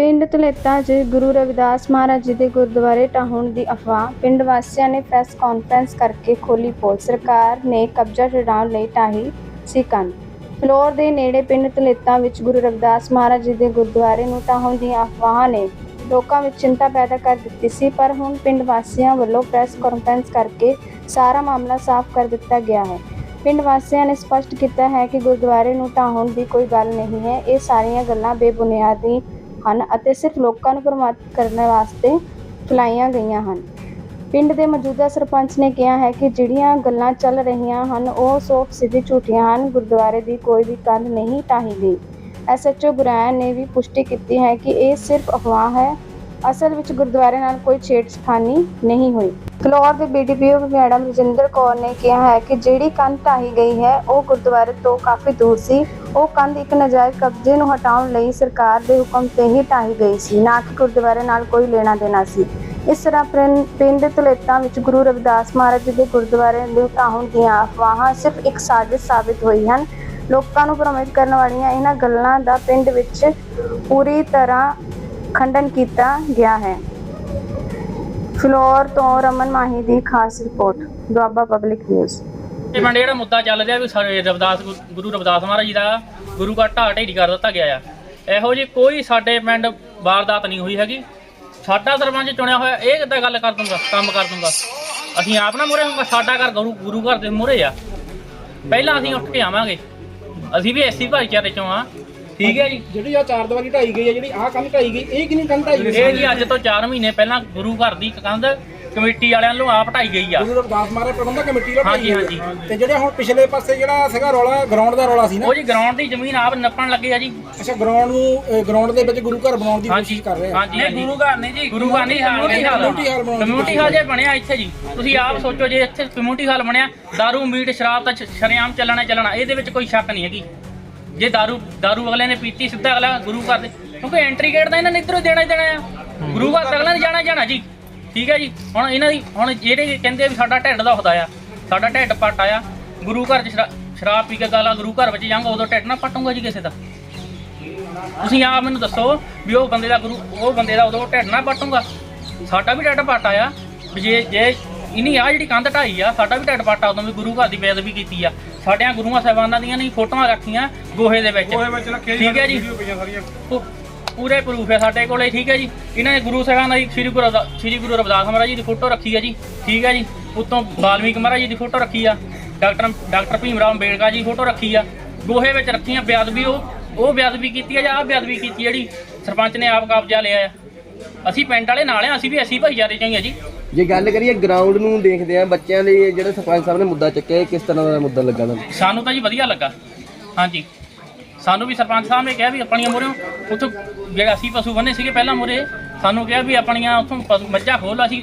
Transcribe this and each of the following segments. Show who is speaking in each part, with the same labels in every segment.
Speaker 1: ਪਿੰਡ ਧਲੇਤਾ 'ਚ ਗੁਰੂ ਰਵਿਦਾਸ ਮਹਾਰਾਜ ਜੀ ਦੇ ਗੁਰਦੁਆਰੇ ਢਾਹੁਣ ਦੀ ਅਫਵਾਹ, ਪਿੰਡ ਵਾਸੀਆਂ ਨੇ ਪ੍ਰੈਸ ਕਾਨਫਰੰਸ ਕਰਕੇ ਖੋਲੀ ਪੋਲ। ਸਰਕਾਰ ਨੇ ਕਬਜ਼ਾ ਛਡਾਉਣ ਲਈ ਢਾਹੀ ਸੀ ਕੰਧ। ਫਲੋਰ ਦੇ ਨੇੜੇ ਪਿੰਡ ਧਲੇਤਾ ਵਿੱਚ ਗੁਰੂ ਰਵਿਦਾਸ ਮਹਾਰਾਜ ਜੀ ਦੇ ਗੁਰਦੁਆਰੇ ਨੂੰ ਢਾਹੁਣ ਦੀਆਂ ਅਫਵਾਹਾਂ ਨੇ ਲੋਕਾਂ ਵਿੱਚ ਚਿੰਤਾ ਪੈਦਾ ਕਰ ਦਿੱਤੀ ਸੀ, ਪਰ ਹੁਣ ਪਿੰਡ ਵਾਸੀਆਂ ਵੱਲੋਂ ਪ੍ਰੈਸ ਕਾਨਫਰੰਸ ਕਰਕੇ ਸਾਰਾ ਮਾਮਲਾ ਸਾਫ਼ ਕਰ ਦਿੱਤਾ ਗਿਆ ਹੈ। ਪਿੰਡ ਵਾਸੀਆਂ ਨੇ ਸਪਸ਼ਟ ਕੀਤਾ ਹੈ ਕਿ ਗੁਰਦੁਆਰੇ ਨੂੰ ਢਾਹੁਣ ਦੀ ਕੋਈ ਗੱਲ ਨਹੀਂ ਹੈ। ਇਹ ਸਾਰੀਆਂ ਗੱਲਾਂ ਬੇਬੁਨਿਆਦੀ ਹਨ ਅਤੇ ਸਿਰਫ ਲੋਕਾਂ ਨੂੰ ਪ੍ਰਮਾਣਿਤ ਕਰਨ ਵਾਸਤੇ ਫੈਲਾਈਆਂ ਗਈਆਂ ਹਨ। ਪਿੰਡ ਦੇ ਮੌਜੂਦਾ ਸਰਪੰਚ ਨੇ ਕਿਹਾ ਹੈ ਕਿ ਜਿਹੜੀਆਂ ਗੱਲਾਂ ਚੱਲ ਰਹੀਆਂ ਹਨ, ਉਹ ਸੌ ਸਿੱਧੀ ਝੂਠੀਆਂ ਹਨ, ਗੁਰਦੁਆਰੇ ਦੀ ਕੋਈ ਵੀ ਕੰਧ ਨਹੀਂ ਢਾਹੀ ਗਈ ਐਸਐਚਓ ਗੁਰਾਇਨ ਨੇ ਵੀ ਪੁਸ਼ਟੀ ਕੀਤੀ ਹੈ ਕਿ ਇਹ ਸਿਰਫ ਅਫਵਾਹ ਹੈ ਅਸਲ ਵਿੱਚ ਗੁਰਦੁਆਰੇ ਨਾਲ ਕੋਈ ਛੇੜਛਾਣੀ ਨਹੀਂ ਹੋਈ। ਫਲੋਰ ਦੇ ਬੀਡੀਪੀਓ ਮੈਡਮ ਰਜਿੰਦਰ ਕੌਰ ਨੇ ਕਿਹਾ ਹੈ ਕਿ ਜਿਹੜੀ ਕੰਧ ਢਾਹੀ ਗਈ ਹੈ, ਉਹ ਗੁਰਦੁਆਰੇ ਤੋਂ ਕਾਫੀ ਦੂਰ ਸੀ। ਉਹ ਕੰਧ ਇੱਕ ਨਜਾਇਜ਼ ਕਬਜ਼ੇ ਨੂੰ ਹਟਾਉਣ ਲਈ ਸਰਕਾਰ ਦੇ ਹੁਕਮ ਤੇ ਹੀ ਢਾਹੀ ਗਈ ਸੀ, ਨਾ ਕਿ ਗੁਰਦੁਆਰੇ ਨਾਲ ਕੋਈ ਲੈਣਾ ਦੇਣਾ ਸੀ। ਇਸ ਤਰ੍ਹਾਂ ਪਿੰ- ਪਿੰਡ ਧਲੇਤਾਂ ਵਿੱਚ ਗੁਰੂ ਰਵਿਦਾਸ ਮਹਾਰਾਜ ਜੀ ਦੇ ਗੁਰਦੁਆਰੇ ਦੇ ਢਾਹੁਣ ਦੀਆਂ ਅਫਵਾਹਾਂ ਸਿਰਫ ਇੱਕ ਸਾਜ਼ਿਸ਼ ਸਾਬਿਤ ਹੋਈ ਹਨ। ਲੋਕਾਂ ਨੂੰ ਭ੍ਰਮਿਤ ਕਰਨ ਵਾਲੀਆਂ ਇਹਨਾਂ ਗੱਲਾਂ ਦਾ ਪਿੰਡ ਵਿੱਚ ਪੂਰੀ ਤਰ੍ਹਾਂ ਖੰਡਨ ਕੀਤਾ ਗਿਆ ਹੈ। ਫਲੋਰ ਤੋਂ ਰਮਨ ਮਾਹੀ ਦੀ ਖਾਸ ਰਿਪੋਰਟ, ਦੁਆਬਾ ਪਬਲਿਕ ਨਿਊਜ਼।
Speaker 2: ਇਹ ਪਿੰਡ ਜਿਹੜਾ ਮੁੱਦਾ ਚੱਲ ਰਿਹਾ ਵੀ ਸਾਡੇ ਰਵਿਦਾਸ ਗੁ- ਗੁਰੂ ਰਵਿਦਾਸ ਮਹਾਰਾਜ ਜੀ ਦਾ, ਗੁਰੂ ਘਰ ਢਾਹ ਢੇਰੀ ਕਰ ਦਿੱਤਾ ਗਿਆ ਆ। ਇਹੋ ਜੀ ਕੋਈ ਸਾਡੇ ਪਿੰਡ ਵਾਰਦਾਤ ਨਹੀਂ ਹੋਈ ਹੈਗੀ। ਸਾਡਾ ਸਰਪੰਚ ਚੁਣਿਆ ਹੋਇਆ, ਇਹ ਕਿੱਦਾਂ ਗੱਲ ਕਰ ਦੂੰਗਾ, ਕੰਮ ਕਰ ਦੂੰਗਾ। ਅਸੀਂ ਆਪ ਨਾ ਮੂਹਰੇ ਹੋਊਗਾ, ਸਾਡਾ ਘਰ ਗੁਰੂ ਗੁਰੂ ਘਰ ਦੇ ਮੂਹਰੇ ਆ। ਪਹਿਲਾਂ ਅਸੀਂ ਉੱਠ ਕੇ ਆਵਾਂਗੇ। ਅਸੀਂ ਵੀ ਐਸੀ ਭਾਈਚਾਰੇ ਚੋਂ ਆ। ਠੀਕ ਹੈ ਜੀ।
Speaker 3: ਜਿਹੜੀ ਆ ਚਾਰ ਦੀਵਾਰੀ ਢਾਈ ਗਈ ਹੈ ਜਿਹੜੀ ਆਹ ਕੰਧ ਢਾਈ ਗਈ ਇਹ ਕਿੰਨੀ ਕੰਧ ਢਾਈ ਗਈ?
Speaker 2: ਇਹ ਜੀ ਅੱਜ ਤੋਂ 4 ਮਹੀਨੇ ਪਹਿਲਾਂ ਗੁਰੂ ਘਰ ਦੀ ਕੰਧ ਕਮੇਟੀ ਵਾਲਿਆਂ ਵੱਲੋਂ ਆਪ ਢਾਈ ਗਈ ਆ।
Speaker 3: ਗੁਰੂ ਰਵਿਦਾਸ ਮਹਾਰਾਜ ਪ੍ਰਬੰਧਕ ਕਮੇਟੀ ਦਾ
Speaker 2: ਹਾਂਜੀ,
Speaker 3: ਢਾਈ ਗਈ ਹੈ।
Speaker 2: ਹਾਂਜੀ।
Speaker 3: ਤੇ ਜਿਹੜੇ ਹੁਣ ਪਿਛਲੇ ਪਾਸੇ ਜਿਹੜਾ ਸੀਗਾ ਰੌਲਾ ਗਰਾਊਂਡ ਦਾ ਰੌਲਾ ਸੀ ਨਾ?
Speaker 2: ਉਹ ਜੀ ਗਰਾਊਂਡ ਦੀ ਜ਼ਮੀਨ ਆਪ ਨੱਪਣ ਲੱਗੇ ਆ ਜੀ।
Speaker 3: ਅੱਛਾ ਗਰਾਊਂਡ ਨੂੰ ਗਰਾਊਂਡ ਦੇ ਵਿੱਚ ਗੁਰੂ ਘਰ ਬਣਾਉਣ ਦੀ ਕੋਸ਼ਿਸ਼ ਕਰ ਰਹੇ ਆ।
Speaker 2: ਹਾਂਜੀ ਹਾਂਜੀ। ਗੁਰੂ ਘਰ ਨਹੀਂ ਜੀ ਗੁਰੂ ਘਰ ਨਹੀਂ ਹਾਲ
Speaker 3: ਕਮਿਊਨਿਟੀ ਹਾਲ ਬਣਾਉਣ ਦੀ
Speaker 2: ਕਮਿਊਨਿਟੀ ਹਾਲ ਜੇ ਬਣਿਆ ਇੱਥੇ ਜੀ। ਤੁਸੀਂ ਆਪ ਸੋਚੋ ਜੇ ਇੱਥੇ ਕਮਿਊਨਿਟੀ ਹਾਲ ਬਣਿਆ दारू ਮੀਟ ਸ਼ਰਾਬ ਤਾਂ ਸ਼ਰੇਆਮ ਚੱਲਣਾ ਹੀ ਚੱਲਣਾ ਇਹਦੇ ਵਿੱਚ ਕੋਈ ਸ਼ੱਕ ਨਹੀਂ ਹੈਗੀ। ਜੇ दारू दारू ਅਗਲੇ ਨੇ ਪੀਤੀ ਸਿੱਧਾ ਅਗਲਾ ਗੁਰੂ ਘਰ ਦੇ ਕਿਉਂਕਿ ਐਂਟਰੀ ਗੇਟ ਤਾਂ ਇਹਨਾਂ ਨੇ ਇੱਧਰੋਂ ਦੇਣਾ ਹੀ ਦੇਣਾ ਆ ਗੁਰੂ ਘਰ ਤਾਂ ਅਗਲਾ ਨੇ ਜਾਣਾ ਹੀ ਜਾਣਾ ਜੀ ਠੀਕ ਹੈ ਜੀ ਹੁਣ ਇਹਨਾਂ ਦੀ ਹੁਣ ਜਿਹੜੇ ਕਹਿੰਦੇ ਆ ਵੀ ਸਾਡਾ ਢਿੱਡ ਦੁਖਦਾ ਆ ਸਾਡਾ ਢਿੱਡ ਪੱਟ ਆਇਆ ਗੁਰੂ ਘਰ 'ਚ ਸ਼ਰਾ- ਸ਼ਰਾਬ ਪੀ ਕੇ ਗਾਲਾਂ ਗੁਰੂ ਘਰ ਵਿੱਚ ਜਾਵਾਂਗਾ ਉਦੋਂ ਢਿੱਡ ਨਾ ਪਟੂਗਾ ਜੀ ਕਿਸੇ ਦਾ ਤੁਸੀਂ ਆਪ ਮੈਨੂੰ ਦੱਸੋ ਵੀ ਉਹ ਬੰਦੇ ਦਾ ਗੁਰੂ ਉਹ ਬੰਦੇ ਦਾ ਉਦੋਂ ਢਿੱਡ ਨਾ ਪਟੂਗਾ ਸਾਡਾ ਵੀ ਢਿੱਡ ਪੱਟ ਆਇਆ ਵੀ ਜੇ ਜੇ ਇਨੀ ਆ ਜਿਹੜੀ ਕੰਧ ਢਾਈ ਆ ਸਾਡਾ ਵੀ ਢਿੱਡ ਪੱਟ ਉਦੋਂ ਵੀ ਗੁਰੂ ਘਰ ਦੀ ਬੇਅਦਬੀ ਕੀਤੀ ਆ। ਸਾਡਿਆਂ ਗੁਰੂਆਂ ਸਾਹਿਬਾਨਾਂ ਦੀਆਂ ਨਹੀਂ ਫੋਟੋਆਂ ਰੱਖੀਆਂ ਗੋਹੇ ਦੇ ਵਿੱਚ। ਠੀਕ ਹੈ ਜੀ। ਪੂ- ਪੂਰੇ ਪ੍ਰੂਫ ਹੈ ਸਾਡੇ ਕੋਲੇ ਠੀਕ ਹੈ ਜੀ। ਇਹਨਾਂ ਨੇ ਗੁਰੂ ਸਾਹਿਬਾਨ ਦੀ ਸ੍ਰੀ ਗੁਰੂ ਸ੍ਰੀ ਗੁਰੂ ਰਵਿਦਾਸ ਮਹਾਰਾਜ ਜੀ ਦੀ ਫੋਟੋ ਰੱਖੀ ਹੈ ਜੀ ਠੀਕ ਹੈ ਜੀ। ਉਤੋਂ ਬਾਲਮੀਕ ਮਹਾਰਾਜ ਜੀ ਦੀ ਫੋਟੋ ਰੱਖੀ ਆ doctor doctor Bhim Rao Ambedkar ji photo ਰੱਖੀ ਆ। ਗੋਹੇ ਵਿੱਚ ਰੱਖੀਆਂ ਬੇਅਦਬੀ ਉਹ ਉਹ ਬੇਅਦਬੀ ਕੀਤੀ ਆ ਜਾਂ ਆ ਬੇਅਦਬੀ ਕੀਤੀ ਜਿਹੜੀ ਸਰਪੰਚ ਨੇ ਆਪ ਕਬਜ਼ਾ ਲਿਆ ਆ। ਅਸੀਂ ਪਿੰਡ ਵਾਲੇ ਨਾਲ ਆ ਅਸੀਂ ਵੀ ਅਸੀਂ ਭਾਈਚਾਰੇ ਚੋਂ ਹੀ ਆ ਜੀ।
Speaker 4: ਜੇ ਗੱਲ ਕਰੀਏ ਗਰਾਊਂਡ ਨੂੰ ਦੇਖਦੇ ਆ ਬੱਚਿਆਂ ਲਈ ਜਿਹੜੇ ਸਰਪੰਚ ਸਾਹਿਬ ਨੇ ਮੁੱਦਾ ਚੱਕਿਆ ਇਹ ਕਿਸ ਤਰ੍ਹਾਂ ਦਾ ਮੁੱਦਾ ਲੱਗਾ ਤੁਹਾਨੂੰ?
Speaker 2: ਸਾਨੂੰ ਤਾਂ ਜੀ ਵਧੀਆ ਲੱਗਾ। ਹਾਂਜੀ। ਸਾਨੂੰ ਵੀ ਸਰਪੰਚ ਸਾਹਿਬ ਨੇ ਕਿਹਾ ਵੀ ਆਪਣੀਆਂ ਮੋਰੇ ਉੱਥੋਂ ਜਿਹੜਾ ਅਸੀਂ ਪਸ਼ੂ ਬੰਨੇ ਸੀਗੇ ਪਹਿਲਾਂ ਮੋਰੇ ਸਾਨੂੰ ਕਿਹਾ ਵੀ ਆਪਣੀਆਂ ਉੱਥੋਂ ਪਸ਼ੂ- ਮੱਝਾਂ ਖੋਲ ਅਸੀਂ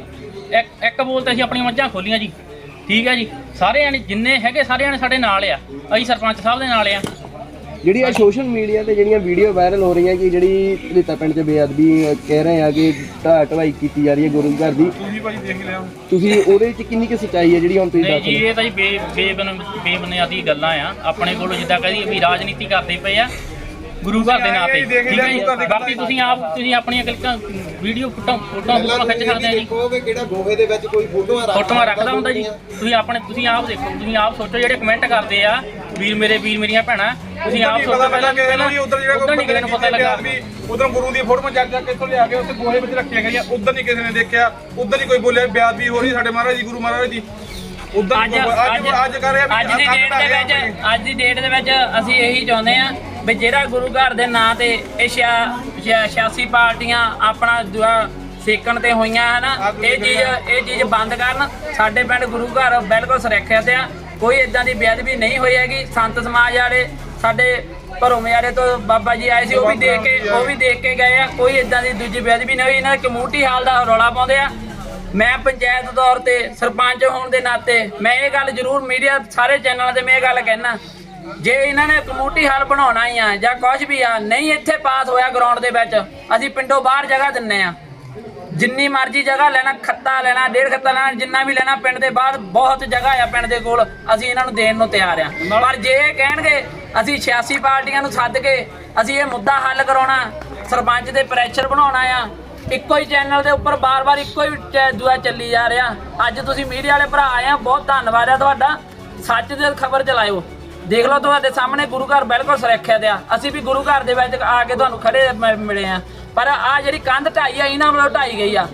Speaker 2: ਇੱਕ ਇੱਕ ਬੋਲ ਤੇ ਅਸੀਂ ਆਪਣੀਆਂ ਮੱਝਾਂ ਖੋਲੀਆਂ ਜੀ। ਠੀਕ ਹੈ ਜੀ। ਸਾਰੇ ਜਾਣੇ ਜਿੰਨੇ ਹੈਗੇ ਸਾਰੇ ਜਾਣੇ ਸਾਡੇ ਨਾਲ ਆ। ਅਸੀਂ ਸਰਪੰਚ ਸਾਹਿਬ ਦੇ ਨਾਲ ਆ।
Speaker 4: ਜਿਹੜੀ ਆ ਸੋਸ਼ਲ ਮੀਡੀਆ ਤੇ ਜਿਹੜੀਆਂ ਵੀਡੀਓ ਵਾਇਰਲ ਹੋ ਰਹੀਆਂ ਕਿ ਜਿਹੜੀ ਰੀਤਾ ਪਿੰਡ 'ਚ ਬੇਅਦਬੀ ਕਹਿ ਰਹੇ ਆ ਕਿ ਢਾਹ ਢਵਾਈ ਕੀਤੀ ਜਾ ਰਹੀ ਹੈ ਗੁਰੂ ਘਰ ਦੀ।
Speaker 3: ਤੁਸੀਂ ਭਾਜੀ ਦੇਖ ਲਿਆ।
Speaker 4: ਤੁਸੀਂ ਉਹਦੇ 'ਚ ਕਿੰਨੀ ਕੁ ਸੱਚਾਈ ਹੈ ਜਿਹੜੀ ਹੁਣ ਤੁਸੀਂ
Speaker 2: ਨਹੀਂ
Speaker 4: ਦੱਸ
Speaker 2: ਜੀ
Speaker 4: ਰਹੇ ਹੋ?
Speaker 2: ਇਹ ਤਾਂ ਜੀ ਬੇ ਬੇਬਨ ਬੇਬੁਨਿਆਦੀ ਗੱਲਾਂ ਆ। ਆਪਣੇ ਕੋਲ ਜਿੱਦਾਂ ਕਹਦੀ ਵੀ ਰਾਜਨੀਤੀ ਕਰਦੇ ਪਏ ਆ ਗੁਰੂ ਘਰ ਦੇ ਨਾਂ ਤੇ। ਠੀਕ ਹੈ ਜੀ? ਬਾਕੀ ਤੁਸੀਂ ਆਪ ਤੁਸੀਂ ਆਪਣੀਆਂ ਕਲਿੱਕਾਂ ਵੀਡੀਓ ਫੋਟੋ ਫੋਟੋ ਫੋਟੋ ਖਿੱਚ ਸਕਦੇ ਆ ਜੀ।
Speaker 5: ਦੇਖੋਗੇ ਕਿਹੜਾ ਗੋਹੇ ਦੇ ਵਿੱਚ ਕੋਈ ਫੋਟੋਆਂ
Speaker 2: ਫੋਟੋਆਂ ਰੱਖਦਾ ਹੁੰਦਾ ਜੀ। ਤੁਸੀਂ ਆਪਣੇ ਤੁਸੀਂ ਆਪ ਦੇਖੋ ਤੁਸੀਂ ਆਪ ਸੋਚੋ ਜਿਹੜੇ ਕਮੈਂਟ ਕਰਦੇ ਆ ਵੀਰ ਮੇਰੇ ਵੀਰ ਮੇਰੀਆਂ ਭੈਣਾਂ ਤੁਸੀਂ ਆਪ ਸੋਚੋ ਪਹਿਲਾਂ ਪਹਿਲਾਂ
Speaker 3: ਉਧਰ ਜਿਹੜਾ
Speaker 2: ਉਧਰ ਨਹੀਂ ਕਿਸੇ ਨੂੰ ਪਤਾ ਲੱਗਾ।
Speaker 3: ਉਧਰ ਗੁਰੂ ਦੀ ਫੋਟੋਆਂ ਚੱਕ ਚੱਕ ਕੇ ਇੱਥੋਂ ਲਿਆ ਕੇ ਉੱਥੇ ਗੋਹੇ ਵਿੱਚ ਰੱਖੀਆਂ ਗਈਆਂ। ਉਧਰ ਨਹੀਂ ਕਿਸੇ ਨੇ ਦੇਖਿਆ ਉਧਰ ਨਹੀਂ ਕੋਈ ਬੋਲਿਆ ਬੇਅਦਬੀ ਹੋ ਰਹੀ ਸਾਡੇ ਮਹਾਰਾਜ ਜੀ ਗੁਰੂ ਮਹਾਰਾਜ ਜੀ। ਉਧਰ
Speaker 2: ਅੱਜ
Speaker 3: ਅੱਜ ਅੱਜ ਕਰ ਰਿਹਾ
Speaker 6: ਅੱਜ ਦੀ ਡੇਟ ਦੇ ਵਿੱਚ ਅੱਜ ਦੀ ਡੇਟ ਦੇ ਵਿੱਚ ਅਸੀਂ ਇਹੀ ਚਾਹੁੰਦੇ ਆ ਵੀ ਜਿਹੜਾ ਗੁਰੂ ਘਰ ਦੇ ਨਾਂ ਤੇ ਇਹ ਛਿਆ- ਛਿਆ- ਛਿਆਸੀ ਪਾਰਟੀਆਂ ਆਪਣਾ ਦੁਆ ਸੇਕਣ ਤੇ ਹੋਈਆਂ ਹਨਾ ਇਹ ਚੀਜ਼ ਇਹ ਚੀਜ਼ ਬੰਦ ਕਰਨ। ਸਾਡੇ ਪਿੰਡ ਗੁਰੂ ਘਰ ਬਿਲਕੁਲ ਸੁਰੱਖਿਅਤ ਆ। ਕੋਈ ਇਦਾਂ ਦੀ ਬੇਅਦਬੀ ਨਹੀਂ ਹੋਈ ਹੈਗੀ। ਸੰਤ ਸਮਾਜ ਵਾਲੇ ਸਾਡੇ ਘਰੋਂ ਮਿਆਰੇ ਤੋਂ ਬਾਬਾ ਜੀ ਆਏ ਸੀ ਉਹ ਵੀ ਦੇਖ ਕੇ ਉਹ ਵੀ ਦੇਖ ਕੇ ਗਏ ਆ। ਕੋਈ ਇਦਾਂ ਦੀ ਦੂਜੀ ਬੇਅਦਬੀ ਨਹੀਂ ਹੋਈ। ਇਹਨਾਂ ਦੇ ਕਮਿਊਨਿਟੀ ਹਾਲ ਦਾ ਰੌਲਾ ਪਾਉਂਦੇ ਆ। ਮੈਂ ਪੰਚਾਇਤ ਤੌਰ ਤੇ ਸਰਪੰਚ ਹੋਣ ਦੇ ਨਾਤੇ ਮੈਂ ਇਹ ਗੱਲ ਜ਼ਰੂਰ ਮੀਡੀਆ ਸਾਰੇ ਚੈਨਲਾਂ ਤੇ ਮੈਂ ਇਹ ਗੱਲ ਕਹਿਣਾ ਜੇ ਇਹਨਾਂ ਨੇ ਕਮਿਊਨਿਟੀ ਹਾਲ ਬਣਾਉਣਾ ਹੀ ਆ ਜਾਂ ਕੁਝ ਵੀ ਆ ਨਹੀਂ ਇੱਥੇ ਪਾਸ ਹੋਇਆ ਗਰਾਊਂਡ ਦੇ ਵਿੱਚ ਅਸੀਂ ਪਿੰਡੋਂ ਬਾਹਰ ਜਗ੍ਹਾ ਦਿੰਨੇ ਆ। ਜਿੰਨੀ ਮਰਜ਼ੀ ਜਗ੍ਹਾ ਲੈਣਾ ਖੱਤਾ ਲੈਣਾ ਡੇਢ ਖੱਤਾ ਲੈਣਾ ਜਿੰਨਾ ਵੀ ਲੈਣਾ ਪਿੰਡ ਦੇ ਬਾਹਰ ਬਹੁਤ ਜਗ੍ਹਾ ਆ ਪਿੰਡ ਦੇ ਕੋਲ ਅਸੀਂ ਇਹਨਾਂ ਨੂੰ ਦੇਣ ਨੂੰ ਤਿਆਰ ਆ। ਪਰ ਜੇ ਇਹ ਕਹਿਣਗੇ ਅਸੀਂ 86 ਪਾਰਟੀਆਂ ਨੂੰ ਸੱਦ ਕੇ ਅਸੀਂ ਇਹ ਮੁੱਦਾ ਹੱਲ ਕਰਾਉਣਾ ਸਰਪੰਚ ਦੇ ਪ੍ਰੈਸ਼ਰ ਬਣਾਉਣਾ ਆ ਇੱਕੋ ਹੀ ਚੈਨਲ ਦੇ ਉੱਪਰ ਬਾਰ-ਬਾਰ ਇੱਕੋ ਹੀ ਦੁਆ ਚੱਲੀ ਜਾ ਰਿਹਾ। ਅੱਜ ਤੁਸੀਂ ਮੀਡੀਆ ਵਾਲੇ ਭਰਾ ਆਏ ਆ ਬਹੁਤ ਧੰਨਵਾਦ ਆ ਤੁਹਾਡਾ। ਸੱਚ ਦੀ ਖਬਰ ਚਲਾਇਓ। ਦੇਖ ਲਓ ਤੁਹਾਡੇ ਸਾਹਮਣੇ ਗੁਰੂ ਘਰ ਬਿਲਕੁਲ ਸੁਰੱਖਿਅਤ ਆ। ਅਸੀਂ ਵੀ ਗੁਰੂ ਘਰ ਦੇ ਵਿੱਚ ਆ ਕੇ ਤੁਹਾਨੂੰ ਖੜੇ ਮਿਲੇ ਆ। ਪਰ ਆ ਜਿਹੜੀ ਕੰਧ ਢਾਈ ਆ ਇਹਨਾਂ ਵੱਲੋਂ ਢਾਈ ਗਈ ਆ।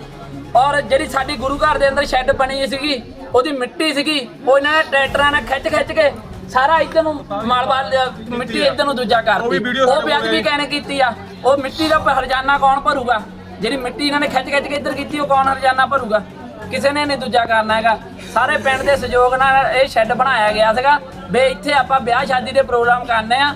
Speaker 6: ਔਰ ਜਿਹੜੀ ਸਾਡੀ ਗੁਰੂ ਘਰ ਦੇ ਅੰਦਰ ਸ਼ੈੱਡ ਬਣੀ ਸੀਗੀ ਉਹਦੀ ਮਿੱਟੀ ਸੀਗੀ ਉਹ ਇਹਨਾਂ ਨੇ ਟਰੈਕਟਰਾਂ ਨਾਲ ਖਿੱਚ ਖਿੱਚ ਕੇ ਸਾਰਾ ਇੱਧਰ ਨੂੰ ਮਾਲਵਾ ਮਿੱਟੀ ਇੱਧਰ ਨੂੰ ਦੂਜਾ ਕਰਤੀ ਉਹ ਵਿਆਜ ਵੀ ਕਹਿਣੇ ਕੀਤੀ ਆ ਉਹ ਮਿੱਟੀ ਦਾ ਹਰਜਾਨਾ ਕੌਣ ਭਰੂਗਾ? ਜਿਹੜੀ ਮਿੱਟੀ ਇਹਨਾਂ ਨੇ ਖਿੱਚ ਖਿੱਚ ਕੇ ਇੱਧਰ ਕੀਤੀ ਉਹ ਕੌਣ ਹਰਜਾਨਾ ਭਰੂਗਾ? ਕਿਸੇ ਨੇ ਨਹੀਂ ਦੂਜਾ ਕਰਨਾ ਹੈਗਾ। ਸਾਰੇ ਪਿੰਡ ਦੇ ਸਹਿਯੋਗ ਨਾਲ ਇਹ ਸ਼ੈੱਡ ਬਣਾਇਆ ਗਿਆ ਸੀਗਾ। ਵੀ ਇੱਥੇ ਆਪਾਂ ਵਿਆਹ ਸ਼ਾਦੀ ਦੇ ਪ੍ਰੋਗਰਾਮ ਕਰਨੇ ਆ।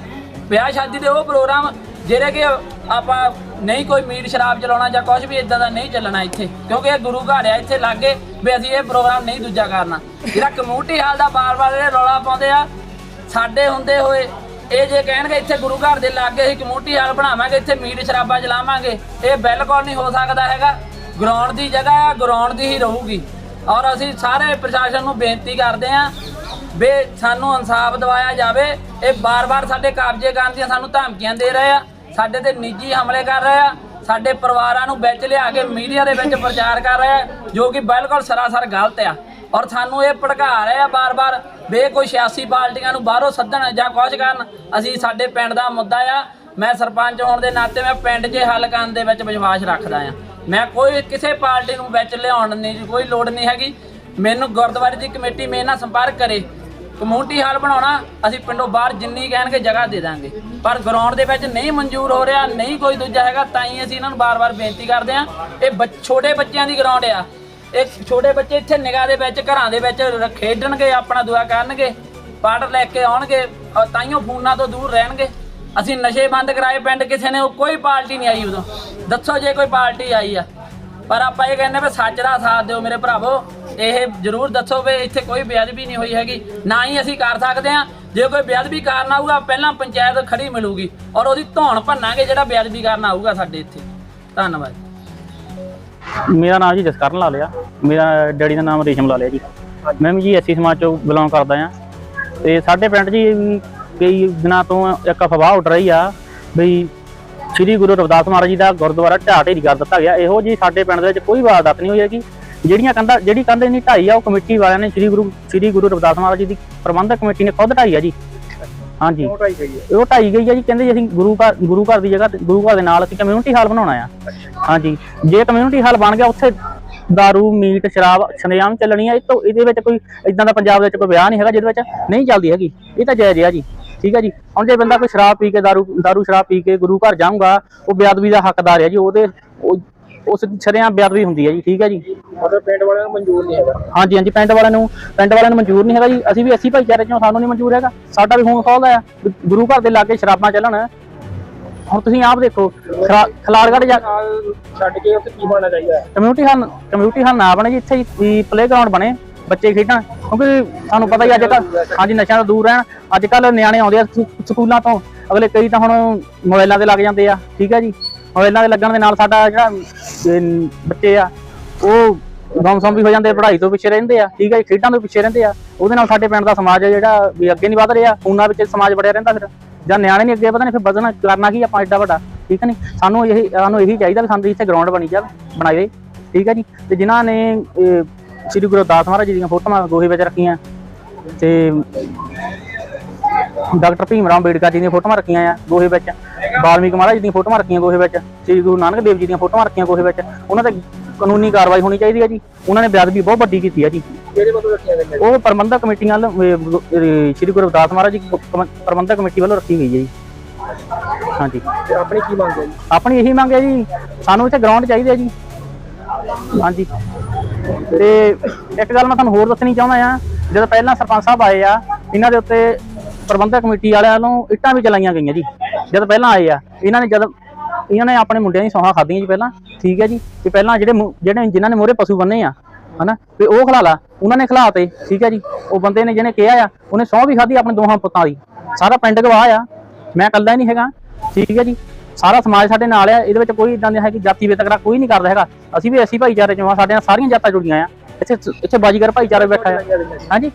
Speaker 6: ਵਿਆਹ ਸ਼ਾਦੀ ਦੇ ਉਹ ਪ੍ਰੋਗਰਾਮ ਜਿਹੜੇ ਕਿ ਆਪਾਂ ਨਹੀਂ ਕੋਈ ਮੀਟ ਸ਼ਰਾਬ ਚਲਾਉਣਾ ਜਾਂ ਕੁਝ ਵੀ ਇਦਾਂ ਦਾ ਨਹੀਂ ਚੱਲਣਾ ਇੱਥੇ, ਕਿਉਂਕਿ ਇਹ ਗੁਰੂ ਘਰ ਆ, ਇੱਥੇ ਲਾਗੇ ਵੀ ਅਸੀਂ ਇਹ ਪ੍ਰੋਗਰਾਮ ਨਹੀਂ ਦੂਜਾ ਕਰਨਾ। ਜਿਹੜਾ ਕਮਿਊਨਿਟੀ ਹਾਲ ਦਾ ਬਾਰ-ਬਾਰ ਇਹ ਰੌਲਾ ਪਾਉਂਦੇ ਆ, ਸਾਡੇ ਹੁੰਦੇ ਹੋਏ, ਇਹ ਜੇ ਕਹਿਣਗੇ ਇੱਥੇ ਗੁਰੂ ਘਰ ਦੇ ਲਾਗੇ ਅਸੀਂ ਕਮਿਊਨਿਟੀ ਹਾਲ ਬਣਾਵਾਂਗੇ, ਇੱਥੇ ਮੀਟ ਸ਼ਰਾਬਾਂ ਚਲਾਵਾਂਗੇ, ਇਹ ਬਿਲਕੁਲ ਨਹੀਂ ਹੋ ਸਕਦਾ ਹੈਗਾ। ਗਰਾਊਂਡ ਦੀ ਜਗ੍ਹਾ ਆ ਗਰਾਊਂਡ ਦੀ ਹੀ ਰਹੂਗੀ। ਔਰ ਅਸੀਂ ਸਾਰੇ ਪ੍ਰਸ਼ਾਸਨ ਨੂੰ ਬੇਨਤੀ ਕਰਦੇ ਹਾਂ ਵੀ ਸਾਨੂੰ ਇਨਸਾਫ ਦਿਵਾਇਆ ਜਾਵੇ, ਇਹ ਬਾਰ-ਬਾਰ ਸਾਡੇ ਕਬਜ਼ੇ ਕਰਨ ਦੀਆਂ ਸਾਨੂੰ ਧਮਕੀਆਂ ਦੇ ਰਹੇ ਆ। ਸਾਡੇ ਤੇ ਨਿੱਜੀ ਹਮਲੇ ਕਰ ਰਹੇ ਆ, ਸਾਡੇ ਪਰਿਵਾਰਾਂ ਨੂੰ ਵਿੱਚ ਲਿਆ ਕੇ ਮੀਡੀਆ ਦੇ ਵਿੱਚ ਪ੍ਰਚਾਰ ਕਰ ਰਹੇ ਆ, ਜੋ ਕਿ ਬਿਲਕੁਲ ਸਰਾਸਰ ਗਲਤ ਆ। ਔਰ ਸਾਨੂੰ ਇਹ ਭੜਕਾ ਰਹੇ ਆ ਬਾਰ-ਬਾਰ ਵੀ ਕੋਈ ਸਿਆਸੀ ਪਾਰਟੀਆਂ ਨੂੰ ਬਾਹਰੋਂ ਸੱਦਣ ਜਾਂ ਕੁਝ ਕਰਨ, ਅਸੀਂ ਸਾਡੇ ਪਿੰਡ ਦਾ ਮੁੱਦਾ ਆ। ਮੈਂ ਸਰਪੰਚ ਹੋਣ ਦੇ ਨਾਤੇ ਮੈਂ ਪਿੰਡ 'ਚ ਹੱਲ ਕਰਨ ਦੇ ਵਿੱਚ ਵਿਸ਼ਵਾਸ ਰੱਖਦਾ ਆ। ਮੈਂ ਕੋਈ ਕਿਸੇ ਪਾਰਟੀ ਨੂੰ ਵਿੱਚ ਲਿਆਉਣ ਦੀ ਕੋਈ ਲੋੜ ਨਹੀਂ ਹੈਗੀ। ਮੈਨੂੰ ਗੁਰਦੁਆਰੇ ਦੀ ਕਮੇਟੀ ਮੇਰੇ ਨਾਲ ਸੰਪਰਕ ਕਰੇ। ਕਮਿਊਨਿਟੀ ਹਾਲ ਬਣਾਉਣਾ, ਅਸੀਂ ਪਿੰਡੋਂ ਬਾਹਰ ਜਿੰਨੀ ਕਹਿਣਗੇ ਜਗ੍ਹਾ ਦੇ ਦਾਂਗੇ। ਪਰ ਗਰਾਊਂਡ ਦੇ ਵਿੱਚ ਨਹੀਂ ਮਨਜ਼ੂਰ ਹੋ ਰਿਹਾ, ਨਹੀਂ ਕੋਈ ਦੂਜਾ ਹੈਗਾ ਤਾਂ ਹੀ ਅਸੀਂ ਇਹਨਾਂ ਨੂੰ ਬਾਰ-ਬਾਰ ਬੇਨਤੀ ਕਰਦੇ ਹਾਂ। ਇਹ ਬੱਚ- ਛੋਟੇ ਬੱਚਿਆਂ ਦੀ ਗਰਾਊਂਡ ਆ। ਇਹ ਛੋਟੇ ਬੱਚੇ ਇੱਥੇ ਨਿਗਾਹ ਦੇ ਵਿੱਚ, ਘਰਾਂ ਦੇ ਵਿੱਚ ਰ- ਖੇਡਣਗੇ, ਆਪਣਾ ਦੁਆ ਕਰਨਗੇ, ਪਾਰਟ ਲੈ ਕੇ ਆਉਣਗੇ ਔਰ ਤਾਈਓ ਫੋਨਾਂ ਤੋਂ ਦੂਰ ਰਹਿਣਗੇ। ਅਸੀਂ ਨਸ਼ੇ ਬੰਦ ਕਰਾਏ ਪਿੰਡ ਕਿਸੇ ਨੇ, ਉਹ ਕੋਈ ਪਾਰਟੀ ਨਹੀਂ ਆਈ ਉਦੋਂ। ਦੱਸੋ ਜੇ ਕੋਈ ਪਾਰਟੀ ਆਈ ਆ। ਪਰ ਆਪਾਂ ਇਹ ਕਹਿੰਦੇ ਵੀ ਸੱਚ ਦਾ ਸਾਥ ਦਿਓ ਮੇਰੇ ਭਰਾਵੋ। ਇਹ ਜਰੂਰ ਦੱਸੋ ਵੀ ਇੱਥੇ ਕੋਈ ਬੇਅਦਬੀ ਨਹੀਂ ਹੋਈ ਹੈਗੀ। ਨਾ ਹੀ ਅਸੀਂ ਕਰ ਸਕਦੇ ਹਾਂ। ਜੇ ਕੋਈ ਬੇਅਦਬੀ ਕਾਰਨ ਆਊਗਾ, ਪਹਿਲਾਂ ਪੰਚਾਇਤ ਖੜੀ ਮਿਲੂਗੀ ਔਰ ਉਹਦੀ ਧੌਣ ਭੰਨਾਂਗੇ ਜਿਹੜਾ ਬੇਅਦਬੀ ਕਰਨ ਆਊਗਾ ਸਾਡੇ ਇੱਥੇ। ਧੰਨਵਾਦ।
Speaker 2: ਮੇਰਾ ਨਾਮ ਜੀ ਜਸਕਰਨ ਲਾਲਿਆ ਮੇਰਾ ਡੈਡੀ ਦਾ ਨਾਮ ਰੇਸ਼ਮ ਲਾਲਿਆ ਜੀ। ਮੈਂ ਵੀ ਜੀ ਐਸੀ ਸਮਾਜ ਚੋਂ ਬਿਲੋਂਗ ਕਰਦਾ ਆ ਤੇ ਸਾਡੇ ਪਿੰਡ ਜੀ ਕਈ ਦਿਨਾਂ ਤੋਂ ਇੱਕ ਅਫਵਾਹ ਉੱਡ ਰਹੀ ਆ ਬਈ ਸ੍ਰੀ ਗੁਰੂ ਰਵਿਦਾਸ ਮਹਾਰਾਜ ਜੀ ਦਾ ਗੁਰਦੁਆਰਾ ਢਾਹ ਢੇਰੀ ਕਰ ਦਿੱਤਾ ਗਿਆ। ਇਹੋ ਜੀ ਸਾਡੇ ਪਿੰਡ ਦੇ ਵਿੱਚ ਕੋਈ ਵਾਰਦਾਤ ਨਹੀਂ ਹੋਈ ਹੈਗੀ। ਜਿਹੜੀਆਂ ਕੰਧਾਂ ਜਿਹੜੀ ਕੰਧ ਨਹੀਂ ਢਾਈ ਆ ਉਹ ਕਮੇਟੀ ਵਾਲਿਆਂ ਨੇ ਸ੍ਰੀ ਗੁਰੂ ਸ੍ਰੀ ਗੁਰੂ ਰਵਿਦਾਸ ਮਹਾਰਾਜ ਜੀ ਦੀ ਪ੍ਰਬੰਧਕ ਕਮੇਟੀ ਨੇ ਖੁਦ ਢਾਈ ਆ ਜੀ। ਹਾਂਜੀ। ਉਹ ਢਾਈ ਗਈ ਹੈ ਉਹ ਢਾਈ ਗਈ ਆ ਜੀ ਕਹਿੰਦੇ ਜੀ ਅਸੀਂ ਗੁਰੂ ਘਰ ਗੁਰੂ ਘਰ ਦੀ ਜਗ੍ਹਾ ਗੁਰੂ ਘਰ ਦੇ ਨਾਲ ਅਸੀਂ ਕਮਿਊਨਿਟੀ ਹਾਲ ਬਣਾਉਣਾ ਆ। ਹਾਂਜੀ। ਜੇ ਕਮਿਊਨਿਟੀ ਹਾਲ ਬਣ ਗਿਆ ਉੱਥੇ ਦਾਰੂ ਮੀਟ ਸ਼ਰਾਬ ਸ਼ਰੇਆਮ ਚੱਲਣੀ ਆ ਇਹ ਤੋਂ ਇਹਦੇ ਵਿੱਚ ਕੋਈ ਇਦਾਂ ਦਾ ਪੰਜਾਬ ਦੇ ਵਿੱਚ ਕੋਈ ਵਿਆਹ ਨਹੀਂ ਹੈਗਾ ਜਿਹਦੇ ਵਿੱਚ ਨਹੀਂ ਚੱਲਦੀ ਹੈਗੀ। ਇਹ ਤਾਂ ਜਾਇਜ਼ ਆ ਜੀ। ਠੀਕ ਹੈ ਜੀ। ਹੁਣ ਜੇ ਬੰਦਾ ਕੋਈ ਸ਼ਰਾਬ ਪੀ ਕੇ ਦਾਰੂ ਦਾਰੂ ਸ਼ਰਾਬ ਪੀ ਕੇ ਗੁਰੂ ਘਰ ਜਾਊਗਾ ਉਹ ਬੇਅਦਬੀ ਦਾ ਹੱਕਦਾਰ ਹੈ ਜੀ ਉਹਦੇ ਉਹ- ਉਸ ਸ਼ਰੇਆਮ ਬੇਅਦਬੀ ਹੁੰਦੀ ਹੈ ਜੀ ਠੀਕ ਹੈ ਜੀ।
Speaker 7: ਮਤਲਬ ਪਿੰਡ ਵਾਲਿਆਂ ਨੂੰ ਮਨਜ਼ੂਰ ਨਹੀਂ ਹੈਗਾ।
Speaker 2: ਹਾਂਜੀ ਹਾਂਜੀ ਪਿੰਡ ਵਾਲਿਆਂ ਨੂੰ ਪਿੰਡ ਵਾਲਿਆਂ ਨੂੰ ਮਨਜ਼ੂਰ ਨਹੀਂ ਹੈਗਾ ਜੀ। ਅਸੀਂ ਵੀ ਅਸੀਂ ਭਾਈਚਾਰੇ ਚੋਂ ਸਾਨੂੰ ਨਹੀਂ ਮਨਜ਼ੂਰ ਹੈਗਾ। ਸਾਡਾ ਵੀ ਹੁਣ ਖੋਲਦਾ ਆ। ਗੁਰੂ ਘਰ ਦੇ ਲਾਗੇ ਸ਼ਰਾਬਾਂ ਚੱਲਣ। ਹੁਣ ਤੁਸੀਂ ਆਪ ਦੇਖੋ ਖਲਾੜਗੜ੍ਹ ਜਾ
Speaker 7: ਛੱਡ ਕੇ ਉੱਥੇ ਕੀ ਬਣਨਾ ਚਾਹੀਦਾ
Speaker 2: ਕਮਿਊਨਿਟੀ ਹਾਲ ਕਮਿਊਨਿਟੀ ਹਾਲ ਨਾ ਬਣੇ ਜੀ ਇੱਥੇ ਹੀ ਪਲੇਗਰਾਉਂਡ ਬਣੇ ਬੱਚੇ ਖੇਡਣ ਕਿਉਂਕਿ ਤੁਹਾਨੂੰ ਪਤਾ ਹੀ ਅੱਜ ਕੱਲ੍ਹ ਹਾਂਜੀ ਨਸ਼ਿਆਂ ਤੋਂ ਦੂਰ ਰਹਿਣ। ਅੱਜ ਕੱਲ੍ਹ ਨਿਆਣੇ ਆਉਂਦੇ ਆ ਸਕੂ- ਸਕੂਲਾਂ ਤੋਂ। ਅਗਲੇ ਕਈ ਤਾਂ ਹੁਣ ਮੋਬਾਈਲਾਂ ਤੇ ਲੱਗ ਜਾਂਦੇ ਆ ਠੀਕ ਹੈ ਜੀ। ਮੋਬਾਈਲਾਂ ਦੇ ਲੱਗਣ ਦੇ ਨਾਲ ਸਾਡਾ ਜਿਹੜਾ ਅਮ, ਬੱਚੇ ਆ ਉਹ ਗਮਸਮ ਵੀ ਹੋ ਜਾਂਦੇ ਆ, ਪੜ੍ਹਾਈ ਤੋਂ ਪਿੱਛੇ ਰਹਿੰਦੇ ਆ ਠੀਕ ਹੈ ਜੀ ਖੇਡਾਂ ਤੋਂ ਪਿੱਛੇ ਰਹਿੰਦੇ ਆ ਉਹਦੇ ਨਾਲ ਸਾਡੇ ਪਿੰਡ ਦਾ ਸਮਾਜ ਹੈ ਜਿਹੜਾ ਵੀ ਅੱਗੇ ਨਹੀਂ ਵਧ ਰਿਹਾ ਫੋਨਾਂ ਵਿੱਚ ਸਮਾਜ ਵੜਿਆ ਰਹਿੰਦਾ ਫਿਰ ਜਾਂ ਨਿਆਣੇ ਨਹੀਂ ਅੱਗੇ ਵਧਣੇ ਫਿਰ ਵਧਣਾ ਕਰਨਾ ਕੀ ਆਪਾਂ ਐਡਾ ਵੱਡਾ ਠੀਕ ਹੈ ਨਹੀਂ ਸਾਨੂੰ ਇਹ ਸਾਨੂੰ ਇਹੀ ਚਾਹੀਦਾ ਵੀ ਸਾਨੂੰ ਇੱਥੇ ਗਰਾਊਂਡ ਬਣੀ ਜਾਵੇ ਬਣਾਈ ਦੇ ਠੀਕ ਹੈ ਜੀ? ਤੇ ਜਿਨ੍ਹਾਂ ਨੇ ਅਹ, ਸ੍ਰੀ ਗੁਰੂ ਦਾਸ ਮਹਾਰਾਜ ਜੀ ਦੀਆਂ ਫੋਟੋਆਂ ਗੋਹੇ ਵਿੱਚ ਰੱਖੀਆਂ ਤੇ ਡਾਕਟਰ ਭੀਮ ਰਾਮ ਅੰਬੇਡਕਰ ਜੀ ਦੀਆਂ ਫੋਟੋਆਂ ਰੱਖੀਆਂ ਆ ਗੋਹੇ ਵਿੱਚ। ਵਾਲਮੀਕ ਮਹਾਰਾਜ ਦੀਆਂ ਫੋਟੋਆਂ ਰੱਖੀਆਂ ਗੋਹੇ ਵਿੱਚ। ਸ੍ਰੀ ਗੁਰੂ ਨਾਨਕ ਦੇਵ ਜੀ ਦੀਆਂ ਫੋਟੋਆਂ ਰੱਖੀਆਂ ਗੋਹੇ ਵਿੱਚ। ਉਹਨਾਂ ਤੇ ਕਾਨੂੰਨੀ ਕਾਰਵਾਈ ਹੋਣੀ ਚਾਹੀਦੀ ਹੈ ਜੀ। ਉਹਨਾਂ ਨੇ ਬੇਅਦਬੀ ਬਹੁਤ ਵੱਡੀ ਕੀਤੀ ਹੈ ਜੀ।
Speaker 7: ਕਿਹੜੇ ਵੱਲੋਂ ਰੱਖੀਆਂ ਗਈਆਂ
Speaker 2: ਉਹ ਪ੍ਰਬੰਧਕ ਕਮੇਟੀਆਂ ਸ੍ਰੀ ਗੁਰੂ ਰਵਿਦਾਸ ਮਹਾਰਾਜ ਜੀ ਪ੍ਰਬੰਧਕ ਕਮੇਟੀ ਵੱਲੋਂ ਰੱਖੀ ਗਈ ਹੈ ਜੀ। ਹਾਂਜੀ।
Speaker 7: ਆਪਣੀ ਕੀ ਮੰਗ ਹੈ ਜੀ?
Speaker 2: ਆਪਣੀ ਇਹੀ ਮੰਗ ਹੈ ਜੀ ਸਾਨੂੰ ਇੱਥੇ ਗਰਾਊਂਡ ਚਾਹੀਦੀ ਹੈ ਜੀ। ਹਾਂਜੀ। ਤੇ ਇੱਕ ਗੱਲ ਮੈਂ ਤੁਹਾਨੂੰ ਹੋਰ ਦੱਸਣੀ ਚਾਹੁੰਦਾ ਆ ਜਦੋਂ ਪਹਿਲਾਂ ਸਰਪੰਚ ਸਾਹਿਬ ਆਏ ਆ ਇਹਨਾਂ ਦੇ ਉੱਤੇ ਪ੍ਰਬੰਧਕ ਕਮੇਟੀ ਵਾਲਿਆਂ ਨੂੰ ਇੱਟਾਂ ਵੀ ਚਲਾਈਆਂ ਗਈਆਂ ਜੀ। ਜਦ ਪਹਿਲਾਂ ਆਏ ਆ, ਇਹਨਾਂ ਨੇ ਜਦ ਇਹਨਾਂ ਨੇ ਆਪਣੇ ਮੁੰਡਿਆਂ ਦੀ ਸੌਹਾਂ ਖਾਧੀਆਂ ਜੀ ਪਹਿਲਾਂ, ਠੀਕ ਹੈ ਜੀ। ਤੇ ਪਹਿਲਾਂ ਜਿਹੜੇ ਜਿਹੜੇ ਜਿਨ੍ਹਾਂ ਨੇ ਮੋਰੇ ਪਸ਼ੂ ਬੰਨੇ ਆ, ਹਨਾ ਤੇ ਉਹ ਖਿਲਾ ਲਾ, ਉਹਨਾਂ ਨੇ ਖਿਲਾਤੇ ਠੀਕ ਹੈ ਜੀ। ਉਹ ਬੰਦੇ ਨੇ ਜਿਹਨੇ ਕਿਹਾ ਆ, ਉਹਨੇ ਸਹੁੰ ਵੀ ਖਾਧੀ ਆਪਣੇ ਦੋਹਾਂ ਪੁੱਤਾਂ ਦੀ। ਸਾਰਾ ਪਿੰਡ ਗਵਾਹ ਆ, ਮੈਂ ਇਕੱਲਾ ਹੀ ਨਹੀਂ ਹੈਗਾ, ਠੀਕ ਹੈ ਜੀ। ਸਾਰਾ ਸਮਾਜ ਸਾਡੇ ਨਾਲ ਆ, ਇਹਦੇ ਵਿੱਚ ਕੋਈ ਇਦਾਂ ਦੀ ਹੈ ਕਿ ਜਾਤੀ ਵਿਤਕਰਾ ਕੋਈ ਨਹੀਂ ਕਰਦਾ ਹੈਗਾ। ਅਸੀਂ ਵੀ ਅਸੀਂ ਭਾਈਚਾਰੇ ਚੋਂ ਆ, ਸਾਡੇ ਨਾਲ ਸਾਰੀਆਂ ਜਾਤਾਂ ਜੁੜੀਆਂ ਆ। ਇੱਥੇ ਇੱਥੇ ਬਾਜੀਗਰ ਭਾਈਚਾਰੇ ਬੈਠਾ ਆ। ਹਾਂਜੀ?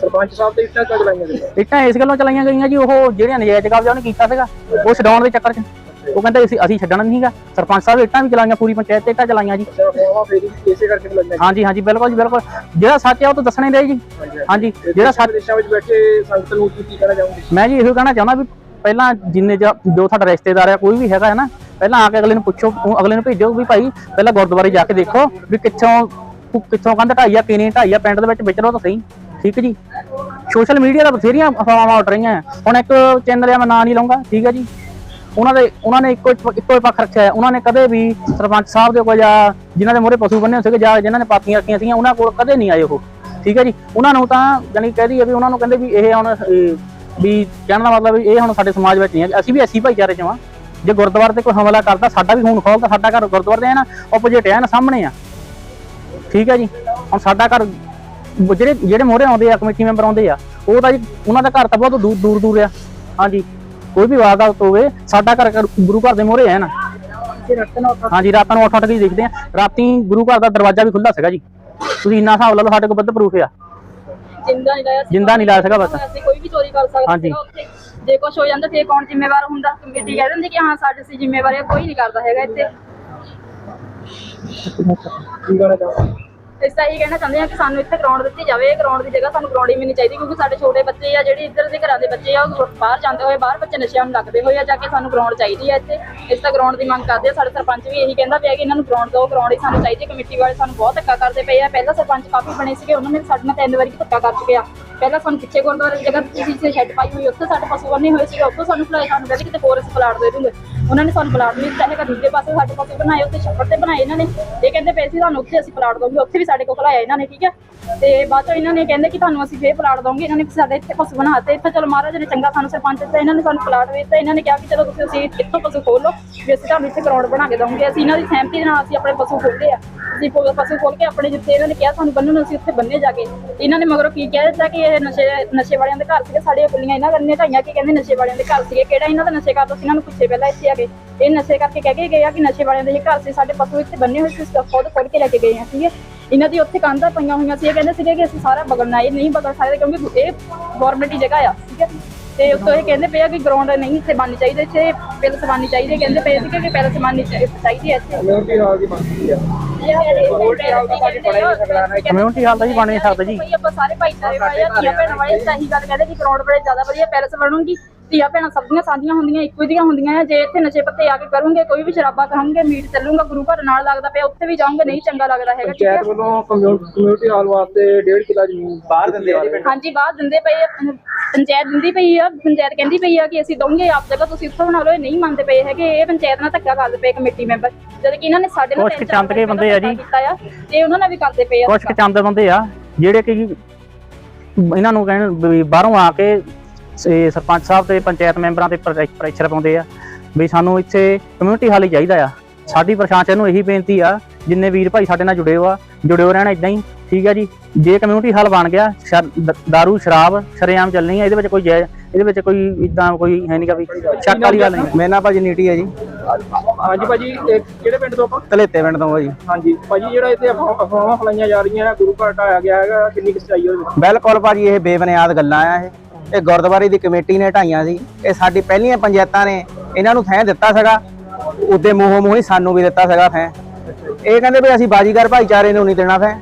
Speaker 7: ਸਰਪੰਚ ਸਾਹਿਬ ਤੇ ਇੱਟਾਂ ਕਿਉਂ ਚਲਾਈਆਂ ਗਈਆਂ?
Speaker 2: ਇੱਟਾਂ ਇਸ ਗੱਲੋਂ ਚਲਾਈਆਂ ਗਈਆਂ ਜੀ ਉਹ ਜਿਹੜੀਆਂ ਨਜਾਇਜ਼ ਕਬਜ਼ਾ ਉਹਨੇ ਕੀਤਾ ਸੀਗਾ ਉਹ ਛਡਾਉਣ ਦੇ ਚੱਕਰ 'ਚ। ਉਹ ਕਹਿੰਦੇ ਅਸੀਂ ਅਸੀਂ ਛੱਡਣਾ ਨਹੀਂਗਾ ਸਰਪੰਚ ਸਾਹਿਬ ਇੱਟਾਂ ਵੀ ਚਲਾਈਆਂ ਪੂਰੀ ਪੰਚਾਇਤ ਤੇ ਇੱਟਾਂ ਚਲਾਈਆਂ ਜੀ।
Speaker 7: ਇਸੇ ਕਰਕੇ
Speaker 2: ਹਾਂਜੀ ਹਾਂਜੀ ਬਿਲਕੁਲ ਜੀ ਬਿਲਕੁਲ। ਜਿਹੜਾ ਸੱਚ ਹੈ ਉਹ ਤਾਂ ਦੱਸਣਾ ਹੀ ਰਹੇ ਜੀ। ਹਾਂਜੀ ਜਿਹੜਾ ਸੱਚ
Speaker 7: ਦੇਸ਼ਾਂ ਵਿੱਚ ਬੈਠੇ ਸੰਗਤ ਨੂੰ ਕੀ ਕਹਿਣਾ ਚਾਹੋਗੇ?
Speaker 2: ਮੈਂ ਜੀ ਇਹੋ ਕਹਿਣਾ ਚਾਹੁੰਦਾ ਵੀ ਪਹਿਲਾਂ ਜਿੰਨੇ ਜੋ ਤੁਹਾਡਾ ਰਿਸ਼ਤੇਦਾਰ ਹੈ ਕੋਈ ਵੀ ਹੈਗਾ ਹੈ ਨਾ ਪਹਿਲਾਂ ਆ ਕੇ ਅਗਲੇ ਨੂੰ ਪੁੱਛੋ ਅਗਲੇ ਨੂੰ ਭੇਜੋ ਵੀ ਭਾਈ ਪਹਿਲਾਂ ਗੁਰਦੁਆਰੇ ਜਾ ਕੇ ਦੇਖੋ ਵੀ ਕਿੱਥੋਂ ਕਿੱਥੋਂ ਕੰਧ ਢਾਈ ਆ ਕਿਨੇ ਢਾਈ ਆ ਪਿੰਡ ਦੇ ਵਿੱਚ ਵਿਚਰੋ ਤਾਂ ਸਹੀ। ਠੀਕ ਹੈ ਜੀ? ਸੋਸ਼ਲ ਮੀਡੀਆ ਦਾ ਬਥੇਰੀਆਂ ਅਫਵਾਹਾਂ ਉੱਡ ਰਹੀਆਂ ਹੁਣ ਇੱਕ ਚੈਨਲ ਆ, ਮੈਂ ਨਾਂ ਨਹੀਂ ਲਵਾਂਗਾ ਠੀਕ ਹੈ ਜੀ? ਉਹਨਾਂ ਦੇ, ਉਹਨਾਂ ਨੇ ਇੱਕੋ ਇੱਕੋ ਹੀ ਪੱਖ ਰੱਖਿਆ ਉਹਨਾਂ ਨੇ ਕਦੇ ਵੀ ਸਰਪੰਚ ਸਾਹਿਬ ਦੇ ਕੋਲ ਜਾਂ ਜਿਨ੍ਹਾਂ ਦੇ ਮੋਰੇ ਪਸ਼ੂ ਬੰਨੇ ਸੀਗੇ ਜਾਂ ਜਿਨ੍ਹਾਂ ਨੇ ਪਾਥੀਆਂ ਰੱਖੀਆਂ ਸੀਗੀਆਂ, ਉਹਨਾਂ ਕੋਲ ਕਦੇ ਨਹੀਂ ਆਏ ਉਹ। ਠੀਕ ਹੈ ਜੀ? ਉਹਨਾਂ ਨੂੰ ਤਾਂ ਜਾਨੀ ਕਹਦੀ ਹੈ ਵੀ ਉਹਨਾਂ ਨੂੰ ਕਹਿੰਦੇ ਵੀ ਇਹ ਹੁਣ ਵੀ ਕਹਿਣ ਦਾ ਮਤਲਬ ਵੀ ਇਹ ਹੁਣ ਸਾਡੇ ਸਮਾਜ ਵਿੱਚ ਨਹੀਂ ਹੈ ਅਸੀਂ ਵੀ ਐਸੀ ਭਾਈਚਾਰੇ ਚ ਹਾਂ ਜੇ ਗੁਰਦੁਆਰੇ ਤੇ ਕੋਈ ਹਮਲਾ ਕਰਦਾ, ਸਾਡਾ ਵੀ ਖੂਨ ਖੋਲਦਾ, ਸਾਡਾ ਘਰ ਗੁਰਦੁਆਰੇ ਦੇ ਆ ਨਾ ਆਪੋਜੀਟ ਹੈ ਨਾ, ਸਾਹਮਣੇ ਆ। ਠੀਕ ਹੈ ਜੀ? ਹੁਣ ਸਾਡਾ ਘਰ ਜਿਹੜੇ ਜਿਹੜੇ ਮੋਹਰੇ ਆਉਂਦੇ ਆ ਕਮੇਟੀ ਮੈਂਬਰ ਆਉਂਦੇ ਆ ਉਹ ਤਾਂ ਜੀ ਉਹਨਾਂ ਦਾ ਘਰ ਤਾਂ ਬਹੁਤ ਦੂਰ ਦੂਰ ਦੂਰ ਆ। ਹਾਂਜੀ ਕੋਈ ਵੀ ਵਾਰਦਾਤ ਹੋਵੇ ਸਾਡਾ ਘਰ ਘਰ ਗੁਰੂ ਘਰ ਦੇ ਮੋਹਰੇ ਹੈ ਨਾ? ਹਾਂਜੀ ਰਾਤਾਂ ਨੂੰ ਉੱਠ ਉੱਠ ਕੇ ਹੀ ਦੇਖਦੇ ਆ। ਰਾਤੀ ਗੁਰੂ ਘਰ ਦਾ ਦਰਵਾਜ਼ਾ ਵੀ ਖੁੱਲ੍ਹਾ ਸੀਗਾ ਜੀ। ਤੁਸੀਂ ਇੰਨਾ ਹਿਸਾਬ ਲਾ ਲਓ ਸਾਡੇ ਕੋਲ ਵੱਧ ਪ੍ਰੂਫ ਆ।
Speaker 8: ਜਿੰਦਾ ਨਹੀਂ ਲਾਇਆ
Speaker 2: ਜਿੰਦਾ ਨਹੀਂ ਲਾਇਆ ਸੀਗਾ ਬਸ।
Speaker 8: ਅਸੀਂ ਕੋਈ ਵੀ ਚੋਰੀ ਕਰ ਸਕਦਾ
Speaker 2: ਹਾਂਜੀ।
Speaker 8: ਜੇ ਕੁਝ ਹੋ ਜਾਂਦਾ ਫੇਰ ਕੌਣ ਜ਼ਿੰਮੇਵਾਰ ਹੁੰਦਾ? ਕਮੇਟੀ ਕਹਿ ਦਿੰਦੀ ਕਿ ਹਾਂ ਸਾਡੇ ਸੀ ਜ਼ਿੰਮੇਵਾਰ ਹੈ ਕੋਈ ਨਹੀਂ ਕਰਦਾ ਹੈਗਾ ਇੱਥੇ।
Speaker 7: ਕੀ
Speaker 8: ਇਸ ਤਾਂ ਇਹ ਕਹਿਣਾ ਚਾਹੁੰਦੇ ਆ ਕਿ ਸਾਨੂੰ ਇੱਥੇ ਗਰਾਊਂਡ ਦਿੱਤੀ ਜਾਵੇ। ਗਰਾਊਂਡ ਦੀ ਜਗ੍ਹਾ ਸਾਨੂੰ ਗਰਾਊਂਡ ਹੀ ਮਿਲਣੀ ਚਾਹੀਦੀ, ਕਿਉਂਕਿ ਸਾਡੇ ਛੋਟੇ ਬੱਚੇ ਆ ਜਿਹੜੇ ਇੱਧਰ ਦੇ ਘਰਾਂ ਦੇ ਬੱਚੇ ਆ, ਉਹ ਬਾਹਰ ਜਾਂਦੇ ਹੋਏ, ਬਾਹਰ ਬੱਚੇ ਨਸ਼ਿਆਂ ਨੂੰ ਲੱਗਦੇ ਹੋਏ ਆ, ਜਾ ਕੇ ਸਾਨੂੰ ਗਰਾਊਂਡ ਚਾਹੀਦੀ ਆ ਇੱਥੇ। ਇਸ ਤਰ੍ਹਾਂ ਗਰਾਊਂਡ ਦੀ ਮੰਗ ਕਰਦੇ ਆ। ਸਾਡੇ ਸਰਪੰਚ ਵੀ ਇਹੀ ਕਹਿੰਦਾ ਪਿਆ ਕਿ ਇਹਨਾਂ ਨੂੰ ਗਰਾਊਂਡ ਦਿਓ। ਗਰਾਊਂਡ ਹੀ ਸਾਨੂੰ ਚਾਹੀਦੀ। ਕਮੇਟੀ ਵਾਲੇ ਸਾਨੂੰ ਬਹੁਤ ਧੱਕਾ ਕਰਦੇ ਪਏ ਆ। ਪਹਿਲਾਂ ਸਰਪੰਚ ਕਾਫੀ ਬਣੇ ਸੀਗੇ, ਉਹਨਾਂ ਨੇ ਸਾਡੇ ਨਾਲ ਤਿੰਨ ਵਾਰੀ ਧੱਕਾ ਕਰ ਚੁੱਕੇ ਆ। ਪਹਿਲਾਂ ਸਾਨੂੰ ਪਿੱਛੇ ਗੁਰਦੁਆਰੇ ਦੀ ਜਗ੍ਹਾ ਤੁਸੀਂ ਇੱਥੇ ਸ਼ੈੱਡ ਪਾਈ ਹੋਈ ਉੱਥੇ ਸਾਡੇ ਪਸ਼ੂ ਬੰਨੇ ਹੋਏ ਸੀਗੇ। ਉੱਥੋਂ ਸਾਨੂੰ ਭਲਾਏ ਸਾਨੂੰ ਕਹਿੰਦੇ ਕਿਤੇ ਹੋਰ ਅਸੀਂ ਪਲਾਟ ਦੇ ਦੂੰਗੇ ਉਹਨਾਂ ਨੇ ਸਾਨੂੰ ਪਲਾਟ ਨਹੀਂ ਦਿੱਤਾ ਹੈਗਾ, ਦੂਜੇ ਪਾਸੇ ਸਾਡੇ ਪਸ਼ੂ ਬਣਾਏ, ਉੱਥੇ ਛੱਪੜ ਤੇ ਬਣਾਏ ਇਹਨਾਂ ਨੇ। ਇਹ ਕਹਿੰਦੇ ਪਏ ਸੀ ਤੁਹਾਨੂੰ ਉੱਥੇ ਅਸੀਂ ਪਲਾਟ ਦਵਾਂਗੇ ਉੱਥੇ ਵੀ ਸਾਡੇ ਕੋਲ ਖਲਾਇਆ ਇਹਨਾਂ ਨੇ, ਠੀਕ ਹੈ? ਤੇ ਬਾਅਦ ਚੋਂ ਇਹਨਾਂ ਨੇ ਕਹਿੰਦੇ ਕਿ ਤੁਹਾਨੂੰ ਅਸੀਂ ਫੇਰ ਪਲਾਟ ਦਵਾਂਗੇ ਇਹਨਾਂ ਨੇ ਸਾਡੇ ਇੱਥੇ ਪਸ਼ੂ ਬਣਾਤੇ ਇੱਥੇ ਚਲੋ ਮਹਾਰਾਜ ਨੇ ਚੰਗਾ ਸਾਨੂੰ ਸਰਪੰਚ ਦਿੱਤਾ, ਇਹਨਾਂ ਨੇ ਸਾਨੂੰ ਪਲਾਟ ਵੇਚਤਾ ਇਹਨਾਂ ਨੇ ਕਿਹਾ ਕਿ ਚਲੋ ਤੁਸੀਂ ਅਸੀਂ ਇੱਥੋਂ ਪਸ਼ੂ ਖੋਲ ਲਓ, ਵੀ ਅਸੀਂ ਤੁਹਾਨੂੰ ਇੱਥੇ ਗਰਾਊਂਡ ਬਣਾ ਕੇ ਦਵਾਂਗੇ ਅਸੀਂ ਇਹਨਾਂ ਦੀ ਸਹਿਮਤੀ ਨਾਲ ਅਸੀਂ ਆਪਣੇ ਪਸ਼ੂ ਖੋਲ੍ਹੇ ਆ। ਅਸੀਂ ਪਸ਼ੂ ਖੋਲ ਕੇ ਆਪਣੇ ਜਿੱਥੇ ਇਹਨਾਂ ਨੇ ਕਿਹਾ ਸਾਨੂੰ ਬੰਨਣ ਨੂੰ ਅਸੀਂ ਉੱਥੇ ਬੰਨੇ ਜਾ ਕੇ। ਇਹਨਾਂ ਨੇ ਮਗਰੋਂ ਕੀ ਕਹਿ ਦਿੱਤਾ ਕਿ ਇਹ ਨਸ਼ੇ ਨਸ਼ੇ ਵਾਲਿਆਂ ਦੇ ਘਰ ਸੀਗੇ, ਸਾਡੀਆਂ ਕੁੱਲੀਆਂ ਇਹਨਾਂ ਨੇ ਢਾਈਆਂ ਕਿ ਕਹਿੰਦੇ ਨਸ਼ੇ ਵਾਲਿਆਂ ਦੇ ਘਰ ਸੀਗੇ, ਕਿਹੜਾ ਇਹਨਾਂ ਦਾ ਨਸ਼ੇ ਕਰਦਾ ਸੀ ਇਹਨਾਂ ਨੂੰ ਪੁੱਛੇ ਪਹਿਲਾਂ ਇੱਥੇ ਗਏ ਇਹ ਨਸ਼ੇ ਕਰਕੇ ਕਹਿ ਕੇ ਗਏ ਆ ਕਿ ਨਸ਼ੇ ਵਾਲਿਆਂ ਦੇ ਇਹ ਘਰ ਸੀ ਸਾਡੇ ਪਸ਼ੂ ਇੱਥੇ ਬੰਨੇ ਹੋਏ ਸੀ ਖੁਦ ਖੋਲ ਕੇ ਲੈ ਕੇ ਗਏ ਆ ਠੀਕ ਹੈ। ਇਹਨਾਂ ਦੀ ਉੱਥੇ ਕੰਧਾਂ ਪਈਆਂ ਹੋਈਆਂ ਸੀ ਇਹ ਕਹਿੰਦੇ ਸੀਗੇ ਕਿ ਅਸੀਂ ਸਾਰਾ ਬਗਲਣਾ ਇਹ ਨਹੀਂ ਬਗਲ ਸਕਦੇ ਕਿਉਂਕਿ ਇਹ ਗਵਰਨਮੈਂਟ ਦੀ ਜਗ੍ਹਾ ਆ ਠੀਕ ਹੈ। ਤੇ ਉੱਤੋਂ ਇਹ ਕਹਿੰਦੇ ਪਏ ਆ ਕਿ ਗਰਾਊਂਡ ਨਹੀਂ ਇੱਥੇ ਬਣਨੀ ਚਾਹੀਦੀ ਇੱਥੇ ਪੈਲਸ ਬਣਨੀ ਚਾਹੀਦੀ। ਕਹਿੰਦੇ ਪਏ ਸੀਗੇ ਕਿ ਪੈਲਸ ਬਣਨੀ ਚਾਹੀ- ਚਾਹੀਦੀ ਹੈ ਇੱਥੇ।
Speaker 7: ਕਮਿਊਨਿਟੀ ਹਾਲ ਦੀ ਕੀ ਆ।
Speaker 8: ਕਮਿਊਨਿਟੀ ਹਾਲ ਦਾ
Speaker 2: ਜੀ ਬਣ ਨਹੀਂ ਸਕਦਾ ਜੀ।
Speaker 8: ਭਾਈ ਆਪਾਂ ਸਾਰੇ ਭਾਈਚਾਰੇ ਵਾਲੇ ਆ ਧੀਆਂ ਭੈਣਾਂ ਵਾਲੇ ਤਾਂ ਇਹੀ ਗੱਲ ਕਹਿੰਦੇ ਕਿ ਗਰਾਊਂਡ ਬੜੇ ਜ਼ਿਆਦਾ ਵਧੀਆ ਪੈਲਸ ਬਣੂਗੀ। ਧੀਆਂ ਭੈਣਾਂ ਸਭ ਦੀਆਂ ਸਾਂਝੀਆਂ ਹੁੰਦੀਆਂ ਇੱਕੋ ਜਿਹੀਆਂ ਹੁੰਦੀਆਂ ਆ। ਜੇ ਇੱਥੇ ਨਸ਼ੇ ਪੱਤੇ ਆ ਕੇ ਕਰੂੰਗੇ ਕੋਈ ਵੀ ਸ਼ਰਾਬਾ ਖਾਣਗੇ ਮੀਟ ਚੱਲੂਗਾ ਗੁਰੂ ਘਰ ਨਾਲ ਲੱਗਦਾ ਪਿਆ ਉੱਥੇ ਵੀ ਜਾਊਂਗੇ ਨਹੀਂ ਚੰਗਾ ਲੱਗਦਾ ਹੈਗਾ ਠੀਕ ਹੈ?
Speaker 7: ਪੰਚਾਇਤ ਵੱਲੋਂ ਕਮਿਊਨਿਟੀ ਹਾਲ ਵਾਸਤੇ 1.5 ਕਿੱਲਾ ਜ਼ਮੀਨ ਬਾਹਰ ਦਿੰਦੇ ਆ ਜੀ
Speaker 8: ਹਾਂਜੀ ਬਾਹਰ ਦਿੰਦੇ ਪਏ ਆ ਪੰ- ਪੰਚਾਇਤ ਦਿੰਦੀ ਪਈ ਆ ਪੰਚਾਇਤ ਕਹਿੰਦੀ ਪਈ ਆ ਕਿ ਅਸੀਂ ਦਵਾਂਗੇ ਆਪ ਜਗ੍ਹਾ ਤੁਸੀਂ ਉੱਥੋਂ ਬਣਾ ਲਓ ਇਹ ਨਹੀਂ ਮੰਨਦੇ ਪਏ ਹੈਗੇ ਇਹ ਪੰਚਾਇਤ ਨਾਲ ਧੱਕਾ ਕਰਦੇ ਪਏ ਕਮੇਟੀ ਮੈਂਬਰ ਜਦ ਕਿ ਇਹਨਾਂ ਨੇ ਸਾਡੇ ਨਾਲ
Speaker 2: ਕੁਛ
Speaker 8: ਤਿੰਨ ਚਾਰ
Speaker 2: ਚੰਦ ਕੇ ਬੰਦੇ ਆ ਜੀ।
Speaker 8: ਕੀਤਾ ਆ ਤੇ ਉਹਨਾਂ ਨਾਲ ਵੀ ਕਰਦੇ ਪਏ ਆ
Speaker 2: ਕੁਛ ਕੁ ਚੰਦ ਬੰਦੇ ਆ ਜਿਹੜੇ ਕਿ ਇਹਨਾਂ ਨੂੰ ਕਹਿਣ ਵੀ ਬਾਹਰੋਂ ਆ ਕੇ ਸੇ ਸਰਪੰਚ ਸਾਹਿਬ ਤੇ ਪੰਚਾਇਤ ਮੈਂਬਰਾਂ ਤੇ ਪ੍ਰੈ- ਪ੍ਰੈਸ਼ਰ ਪਾਉਂਦੇ ਆ। ਵੀ ਸਾਨੂੰ ਇੱਥੇ ਕਮਿਊਨਿਟੀ ਹਾਲ ਹੀ ਚਾਹੀਦਾ ਆ। ਸਾਡੀ ਪ੍ਰਸ਼ਾਸਨ ਨੂੰ ਇਹੀ ਬੇਨਤੀ ਆ ਜਿੰਨੇ ਵੀਰ ਭਾਈ ਸਾਡੇ ਨਾਲ ਜੁੜੇ ਹੋ ਆ ਜੁੜੇ ਹੋ ਰਹਿਣਾ ਇਦਾਂ ਹੀ ਠੀਕ ਆ ਜੀ? ਜੇ ਕਮਿਊਨਿਟੀ ਹਾਲ ਬਣ ਗਿਆ ਦਾਰੂ ਸ਼ਰਾਬ ਸ਼ਰੇਆਮ ਚੱਲਣੀ ਆ ਇਹਦੇ ਵਿੱਚ ਕੋਈ ਇਹਦੇ ਵਿੱਚ ਕੋਈ ਇਦਾਂ ਕੋਈ ਹੈ ਨਹੀਂਗਾ ਵੀ ਸ਼ੱਕ ਵਾਲੀ ਗੱਲ ਨਹੀਂ।
Speaker 9: ਮੇਰਾ ਨਾਂ ਭਾਜੀ ਨੀਟੀ ਹੈ ਜੀ।
Speaker 7: ਹਾਂਜੀ ਭਾਜੀ ਇਹ ਕਿਹੜੇ ਪਿੰਡ ਤੋਂ ਆਪਾਂ?
Speaker 9: ਤਲੇਤੇ ਪਿੰਡ ਤੋਂ ਆ ਜੀ।
Speaker 7: ਹਾਂਜੀ ਭਾਜੀ ਜਿਹੜਾ ਇੱਥੇ ਅਫਵਾ- ਅਫਵਾਹਾਂ ਫਲਾਈਆਂ ਜਾ ਰਹੀਆਂ ਗੁਰੂ ਘਰ ਢਾਇਆ ਗਿਆ ਹੈਗਾ ਕਿੰਨੀ ਕੁ ਸੱਚਾਈ ਉਹਦੇ ਵਿੱਚ?
Speaker 9: ਬਿਲਕੁਲ ਭਾਜੀ ਇਹ ਬੇਬੁਨਿਆਦ ਗੱਲਾਂ ਆ ਇਹ। ਇਹ ਗੁਰਦੁਆਰੇ ਦੀ ਕਮੇਟੀ ਨੇ ਢਾਈਆਂ ਸੀ। ਇਹ ਸਾਡੀ ਪਹਿਲੀਆਂ ਪੰਚਾਇਤਾਂ ਨੇ ਇਹਨਾਂ ਨੂੰ ਥੈਂ ਦਿੱਤਾ ਸੀਗਾ। ਉਹਦੇ ਮੂੰਹੋਂ ਮੂੰਹ ਹੀ ਸਾਨੂੰ ਵੀ ਦਿੱਤਾ ਸੀਗਾ ਥੈਂ। ਇਹ ਕਹਿੰਦੇ ਵੀ ਅਸੀਂ ਬਾਜੀਗਰ ਭਾਈਚਾਰੇ ਨੂੰ ਨਹੀਂ ਦੇਣਾ ਥੈਂ।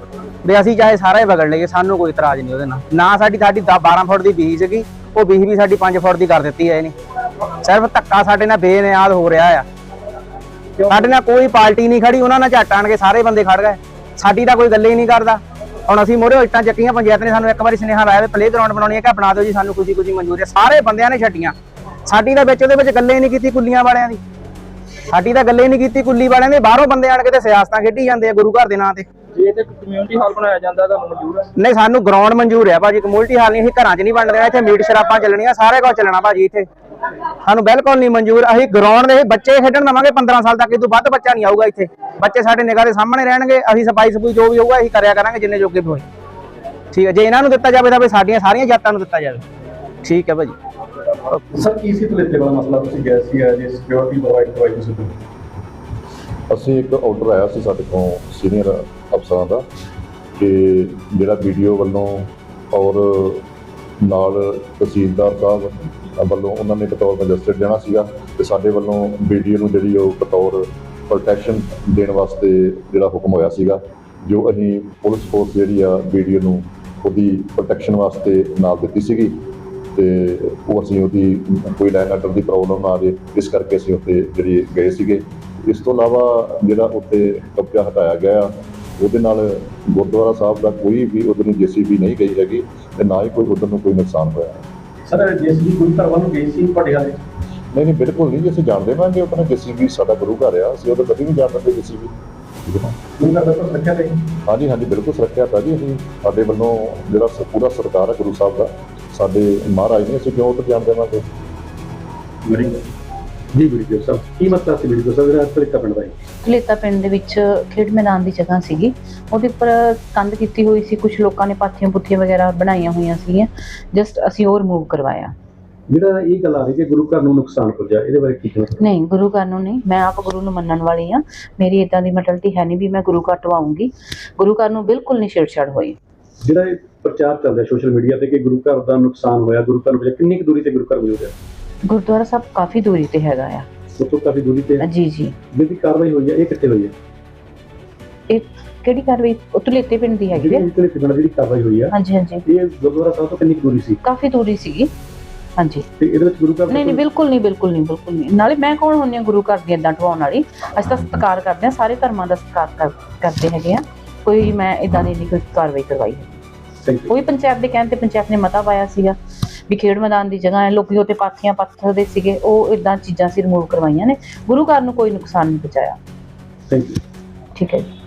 Speaker 9: ਵੀ ਅਸੀਂ ਚਾਹੇ ਸਾਰਾ ਹੀ ਵਗੜ ਲਈਏ, ਸਾਨੂੰ ਕੋਈ ਇਤਰਾਜ਼ ਨਹੀਂ ਉਹਦੇ ਨਾਲ। ਨਾ ਸਾਡੀ ਸਾਡੀ 12 ਫੁੱਟ ਦੀ ਬੀਹ ਸੀਗੀ, ਉਹ ਬੀਹ ਵੀ ਸਾਡੀ 5 ਫੁੱਟ ਦੀ ਕਰ ਦਿੱਤੀ ਹੈ ਇਹਨੇ। ਸਿਰਫ ਧੱਕਾ ਸਾਡੇ ਨਾਲ ਬੇਨਿਆਦ ਹੋ ਰਿਹਾ ਆ। ਸਾਡੇ ਨਾਲ ਕੋਈ ਪਾਰਟੀ ਨਹੀਂ ਖੜੀ, ਉਹਨਾਂ ਨਾਲ ਝੱਟ ਆਣ ਕੇ ਸਾਰੇ ਬੰਦੇ ਖੜ ਗਏ। ਸਾਡੀ ਤਾਂ ਕੋਈ ਗੱਲ ਹੀ ਨਹੀਂ ਕਰਦਾ। ਹੁਣ ਅਸੀਂ ਮੋਰੇ ਇੱਟਾਂ ਚੱਕੀਆਂ ਪੰਚਾਇਤ ਨੇ ਸਾਨੂੰ ਇੱਕ ਵਾਰੀ ਸੁਨੇਹਾ ਲਾਇਆ ਵੀ ਪਲੇ ਗਰਾਊਂਡ ਬਣਾਉਣੀ ਹੈ ਕਿ ਬਣਾ ਦਿਓ ਜੀ ਸਾਨੂੰ ਖੁਸ਼ੀ ਖੁਸ਼ੀ ਮਨਜ਼ੂਰ ਹੈ। ਸਾਰੇ ਬੰਦਿਆਂ ਨੇ ਛੱਡੀਆਂ। ਸਾਡੀ ਤਾਂ ਵਿੱਚ ਉਹਦੇ ਵਿੱਚ ਗੱਲੇ ਹੀ ਨਹੀਂ ਕੀਤੀ ਕੁੱਲੀਆਂ ਵਾਲਿਆਂ ਦੀ। ਸਾਡੀ ਤਾਂ ਗੱਲੇ ਨਹੀਂ ਕੀਤੀ ਕੁੱਲੀ ਵਾਲਿਆਂ ਦੀ। ਬਾਹਰੋਂ ਬੰਦੇ ਆਣ ਕੇ ਤੇ ਸਿਆਸਤਾਂ ਖੇਡੀ ਜਾਂਦੇ ਆ ਗੁਰੂ ਘਰ ਦੇ ਨਾਂ ਤੇ।
Speaker 7: ਜੇ ਤੇ ਕਮਿਊਨਿਟੀ ਹਾਲ ਬਣਾਇਆ ਜਾਂਦਾ ਤਾਂ ਮਨਜ਼ੂਰ ਹੈ।
Speaker 9: ਨਹੀਂ ਸਾਨੂੰ ਗਰਾਊਂਡ ਮਨਜ਼ੂਰ ਹੈ ਭਾਜੀ। ਕਮਿਊਨਿਟੀ ਹਾਲ ਨਹੀਂ ਅਸੀਂ ਘਰਾਂ 'ਚ ਨਹੀਂ ਵੰਡ ਦੇਣਾ ਇੱਥੇ ਮੀਟ ਸ਼ਰਾਬਾਂ ਚੱਲਣੀਆਂ ਸਾਰੇ ਕੁਝ ਚੱਲਣਾ ਭਾਜੀ ਇੱਥੇ। ਸਾਨੂੰ ਬਿਲਕੁਲ ਨਹੀਂ ਮਨਜ਼ੂਰ। ਅਸੀਂ ਗਰਾਊਂਡ ਦੇ ਬੱਚੇ ਖੇਡਣ ਦਵਾਂਗੇ 15 ਸਾਲ ਤੱਕ ਇਹ ਤੋਂ ਵੱਧ ਬੱਚਾ ਨਹੀਂ ਆਊਗਾ ਇੱਥੇ। ਬੱਚੇ ਸਾਡੇ ਨਿਗਾਹ ਦੇ ਸਾਹਮਣੇ ਰਹਿਣਗੇ ਅਸੀਂ ਸਫ਼ਾਈ ਸਫੂਈ ਜੋ ਵੀ ਹੋਊਗਾ ਅਸੀਂ ਕਰਿਆ ਕਰਾਂਗੇ ਜਿੰਨੇ ਜੋਗੇ ਹੋਏ। ਠੀਕ ਹੈ ਜੇ ਇਹਨਾਂ ਨੂੰ ਦਿੱਤਾ ਜਾਵੇ ਤਾਂ ਵੀ ਸਾਡੀਆਂ ਸਾਰੀਆਂ ਜਾਤਾਂ ਨੂੰ ਦਿੱਤਾ ਜਾਵੇ। ਠੀਕ ਹੈ ਭਾਜੀ।
Speaker 10: ਸਰ ਕੀ ਸੀ ਤਲੇਤੇ ਵਾਲਾ ਮਸਲਾ ਤੁਸੀਂ ਗਏ ਸੀ ਜੀ ਸਿਕਿਉਰਿਟੀ ਪ੍ਰੋਵਾਈਡ ਕਰਵਾਈ ਤੁਸੀਂ
Speaker 11: ਅਸੀਂ ਇੱਕ ਆਰਡਰ ਆਇਆ ਸੀ ਸਾਡੇ ਕੋਲ ਸੀਨੀਅਰ ਅਫਸਰਾਂ ਦਾ ਕਿ ਜਿਹੜਾ ਵੀਡੀਓ ਵੱਲੋਂ ਔਰ ਨਾਲ ਤਹਿਸੀਲਦਾਰ ਸਾਹਿਬ ਵੱਲੋਂ ਉਹਨਾਂ ਨੇ ਬਤੌਰ ਮੈਜਿਸਟਰੇਟ ਜਾਣਾ ਸੀਗਾ ਤੇ ਸਾਡੇ ਵੱਲੋਂ ਵੀਡੀਓ ਨੂੰ ਜਿਹੜੀ ਉਹ ਬਤੌਰ ਪ੍ਰੋਟੈਕਸ਼ਨ ਦੇਣ ਵਾਸਤੇ ਜਿਹੜਾ ਹੁਕਮ ਹੋਇਆ ਸੀਗਾ ਜੋ ਅਸੀਂ ਪੁਲਿਸ ਫੋਰਸ ਜਿਹੜੀ ਆ ਵੀਡੀਓ ਨੂੰ ਉਹਦੀ ਪ੍ਰੋਟੈਕਸ਼ਨ ਵਾਸਤੇ ਨਾਲ ਦਿੱਤੀ ਸੀਗੀ ਤੇ ਉਹ ਅਸੀਂ ਉਹਦੀ ਕੋਈ ਲਾਈਨ ਆਰਡਰ ਦੀ ਪ੍ਰੋਬਲਮ ਨਾ ਆਵੇ ਇਸ ਕਰਕੇ ਅਸੀਂ ਉੱਥੇ ਜਿਹੜੀ ਗਏ ਸੀਗੇ। ਇਸ ਤੋਂ ਇਲਾਵਾ ਜਿਹੜਾ ਉੱਥੇ ਕਬਜ਼ਾ ਹਟਾਇਆ ਗਿਆ ਆ, ਉਹਦੇ ਨਾਲ ਗੁਰਦੁਆਰਾ ਸਾਹਿਬ ਦਾ ਕੋਈ ਵੀ ਉਧਰ ਨੂੰ ਜੀਸੀਬੀ ਨਹੀਂ ਗਈ ਹੈਗੀ ਤੇ ਨਾ ਹੀ ਕੋਈ ਉਧਰ ਨੂੰ ਕੋਈ ਨੁਕਸਾਨ ਹੋਇਆ।
Speaker 10: ਸਰ ਜਿਸ ਦੀ ਗੁਰੂ ਘਰ ਵੱਲ ਨੂੰ ਗਈ ਸੀ ਤੁਹਾਡੇ ਹਾਲੇ
Speaker 11: ਨਹੀਂ ਨਹੀਂ ਬਿਲਕੁਲ ਨਹੀਂ ਅਸੀਂ ਜਾਣ ਦੇਵਾਂਗੇ ਉਹ ਕਹਿੰਦਾ ਜੀਸੀਬੀ ਸਾਡਾ ਗੁਰੂ ਘਰ ਆ ਅਸੀਂ ਉਹਦਾ ਕਦੀ ਨਹੀਂ ਜਾਣ ਦਿੰਦੇ ਜੀਸੀਬੀ
Speaker 10: ਗੁਰੂ ਘਰ ਦਾ
Speaker 11: ਹਾਂਜੀ ਹਾਂਜੀ ਬਿਲਕੁਲ ਸੁਰੱਖਿਆ ਤਾਂ ਜੀ ਅਸੀਂ। ਸਾਡੇ ਵੱਲੋਂ ਜਿਹੜਾ ਪੂਰਾ ਸਰਕਾਰ ਹੈ ਗੁਰੂ ਸਾਹਿਬ ਦਾ ਸਾਡੇ ਮਹਾਰਾਜ ਨੇ ਅਸੀਂ ਕਿਉਂ ਉੱਧਰ ਜਾਣ ਦੇਵਾਂਗੇ?
Speaker 10: ਬੜੀ ਜੀ ਗੁਰੂ ਸਾਹਿਬ ਕੀ ਮਤਲਬ ਸੀ ਗੁਰੂ ਸਾਹਿਬ ਜਿਹੜਾ ਤਰੀਕਾ ਪਿੰਡ ਦਾ ਹੈ
Speaker 12: ਕਲੇਤਾ ਪਿੰਡ ਦੇ ਵਿੱਚ ਖੇਡ ਮੈਦਾਨ ਦੀ ਜਗ੍ਹਾ ਸੀਗੀ। ਉਹਦੇ ਉੱਪਰ ਕੰਧ ਕੀਤੀ ਹੋਈ ਸੀ ਕੁਝ ਲੋਕਾਂ ਨੇ ਪਾਥੀਆਂ ਪੁੱਥੀਆਂ ਵਗੈਰਾ ਬਣਾਈਆਂ ਹੋਈਆਂ ਸੀਗੀਆਂ। ਜਸਟ ਅਸੀਂ ਉਹ ਰਿਮੂਵ ਕਰਵਾਇਆ।
Speaker 10: ਜਿਹੜਾ ਇਹ ਗੱਲ ਆ ਰਹੀ ਕਿ ਗੁਰੂ ਘਰ ਨੂੰ ਨੁਕਸਾਨ ਪਹੁੰਚਿਆ ਇਹਦੇ ਬਾਰੇ ਕੀ ਕਹਿਣਾ
Speaker 12: ਨਹੀਂ ਗੁਰੂ ਘਰ ਨੂੰ ਨਹੀਂ ਮੈਂ ਆਪ ਗੁਰੂ ਨੂੰ ਮੰਨਣ ਵਾਲੀ ਆ ਮੇਰੀ ਇਦਾਂ ਦੀ ਮੈਂਟੈਲਿਟੀ ਹੈ ਨਹੀਂ ਵੀ ਮੈਂ ਗੁਰੂ ਘਰ ਟਵਾਉਂਗੀ ਗੁਰੂ ਘਰ ਨੂੰ ਬਿਲਕੁਲ ਨਹੀਂ ਛੇੜਛਾੜ ਹੋਈ।
Speaker 10: ਜਿਹੜਾ ਇਹ ਪ੍ਰਚਾਰ ਚੱਲ ਰਿਹਾ ਸੋਸ਼ਲ ਮੀਡੀਆ ਤੇ ਕਿ ਗੁਰੂ ਘਰ ਦਾ ਨੁਕਸਾਨ ਹੋਇਆ ਗੁਰੂ ਘਰ ਵਿੱਚ ਕਿੰਨੀ ਕੁ ਦੂਰੀ ਤੇ ਗੁਰੂ ਘਰ ਮੌਜੂਦ ਹੈ
Speaker 12: ਗੁਰਦੁਆਰਾ ਸਾਹਿਬ ਕਾਫੀ ਦੂਰੀ ਤੇ ਹੈਗਾ ਆ।
Speaker 10: ਉਤੋਂ ਕਾਫੀ ਦੂਰੀ ਤੇ ਹੈ।
Speaker 12: ਜੀ ਜੀ।
Speaker 10: ਜਿਹਦੀ ਕਾਰਵਾਈ ਹੋਈ ਹੈ ਇਹ ਕਿੱਥੇ ਹੋਈ ਹੈ
Speaker 12: ਇਹ ਕਿਹੜੀ ਕਾਰਵਾਈ? ਉਤਲੇਤੇ ਪਿੰਡ ਦੀ ਹੈਗੀ
Speaker 10: ਜਿਹੜੀ
Speaker 12: ਹੈ
Speaker 10: ਪਿੰਡ ਜਿਹੜੀ ਕਾਰਵਾਈ ਹੋਈ ਹੈ
Speaker 12: ਹਾਂਜੀ ਹਾਂਜੀ।
Speaker 10: ਇਹ ਗੁਰਦੁਆਰਾ ਸਾਹਿਬ ਤੋਂ ਕਿੰਨੀ ਕੁ ਦੂਰੀ ਸੀ?
Speaker 12: ਕਾਫੀ ਦੂਰੀ ਸੀਗੀ। ਹਾਂਜੀ।
Speaker 10: ਤੇ ਇਹਦੇ ਵਿੱਚ ਗੁਰੂ ਘਰ ਦਾ
Speaker 12: ਨਹੀਂ ਨਹੀਂ
Speaker 10: ਕੋਈ-
Speaker 12: ਬਿਲਕੁਲ ਨਹੀਂ ਬਿਲਕੁਲ ਨਹੀਂ ਬਿਲਕੁਲ ਨਹੀਂ। ਨਾਲੇ ਮੈਂ ਕੌਣ ਹੁੰਨੀ ਆ ਗੁਰੂ ਘਰ ਦੀ ਇਦਾਂ ਢਵਾਉਣ ਵਾਲੀ? ਅਸੀਂ ਤਾਂ ਸਤਿਕਾਰ ਕਰਦੇ ਆ ਸਾਰੇ ਧਰਮਾਂ ਦਾ ਸਤਿਕਾਰ ਕਰ- ਕਰਦੇ ਹੈਗੇ ਆ। ਕੋਈ ਮੈਂ ਇਦਾਂ ਦੀ ਨਹੀਂ ਕੋਈ ਕਾਰਵਾਈ ਕਰਵਾਈ। ਹੈ
Speaker 10: Thank you.
Speaker 12: ਕੋਈ ਪੰਚਾਇਤ ਦੇ ਕਹਿਣ ਤੇ ਪੰਚਾਇਤ ਨੇ ਮਤਾ ਪਾਇਆ ਸੀਗਾ। ਵੀ ਖੇਡ ਮੈਦਾਨ ਦੀ ਜਗ੍ਹਾ ਹੈ ਲੋਕੀ ਉੱਤੇ ਪਾਥੀਆਂ ਪੱਥਰ ਦੇ ਸੀਗੇ ਉਹ ਇਦਾਂ ਚੀਜ਼ਾਂ ਸੀ ਰਿਮੂਵ ਕਰਵਾਈਆਂ ਨੇ। ਗੁਰੂ ਘਰ ਨੂੰ ਕੋਈ ਨੁਕਸਾਨ ਨਹੀਂ ਪਹੁੰਚਾਇਆ।
Speaker 10: Thank you.
Speaker 12: ਠੀਕ ਹੈ ਜੀ।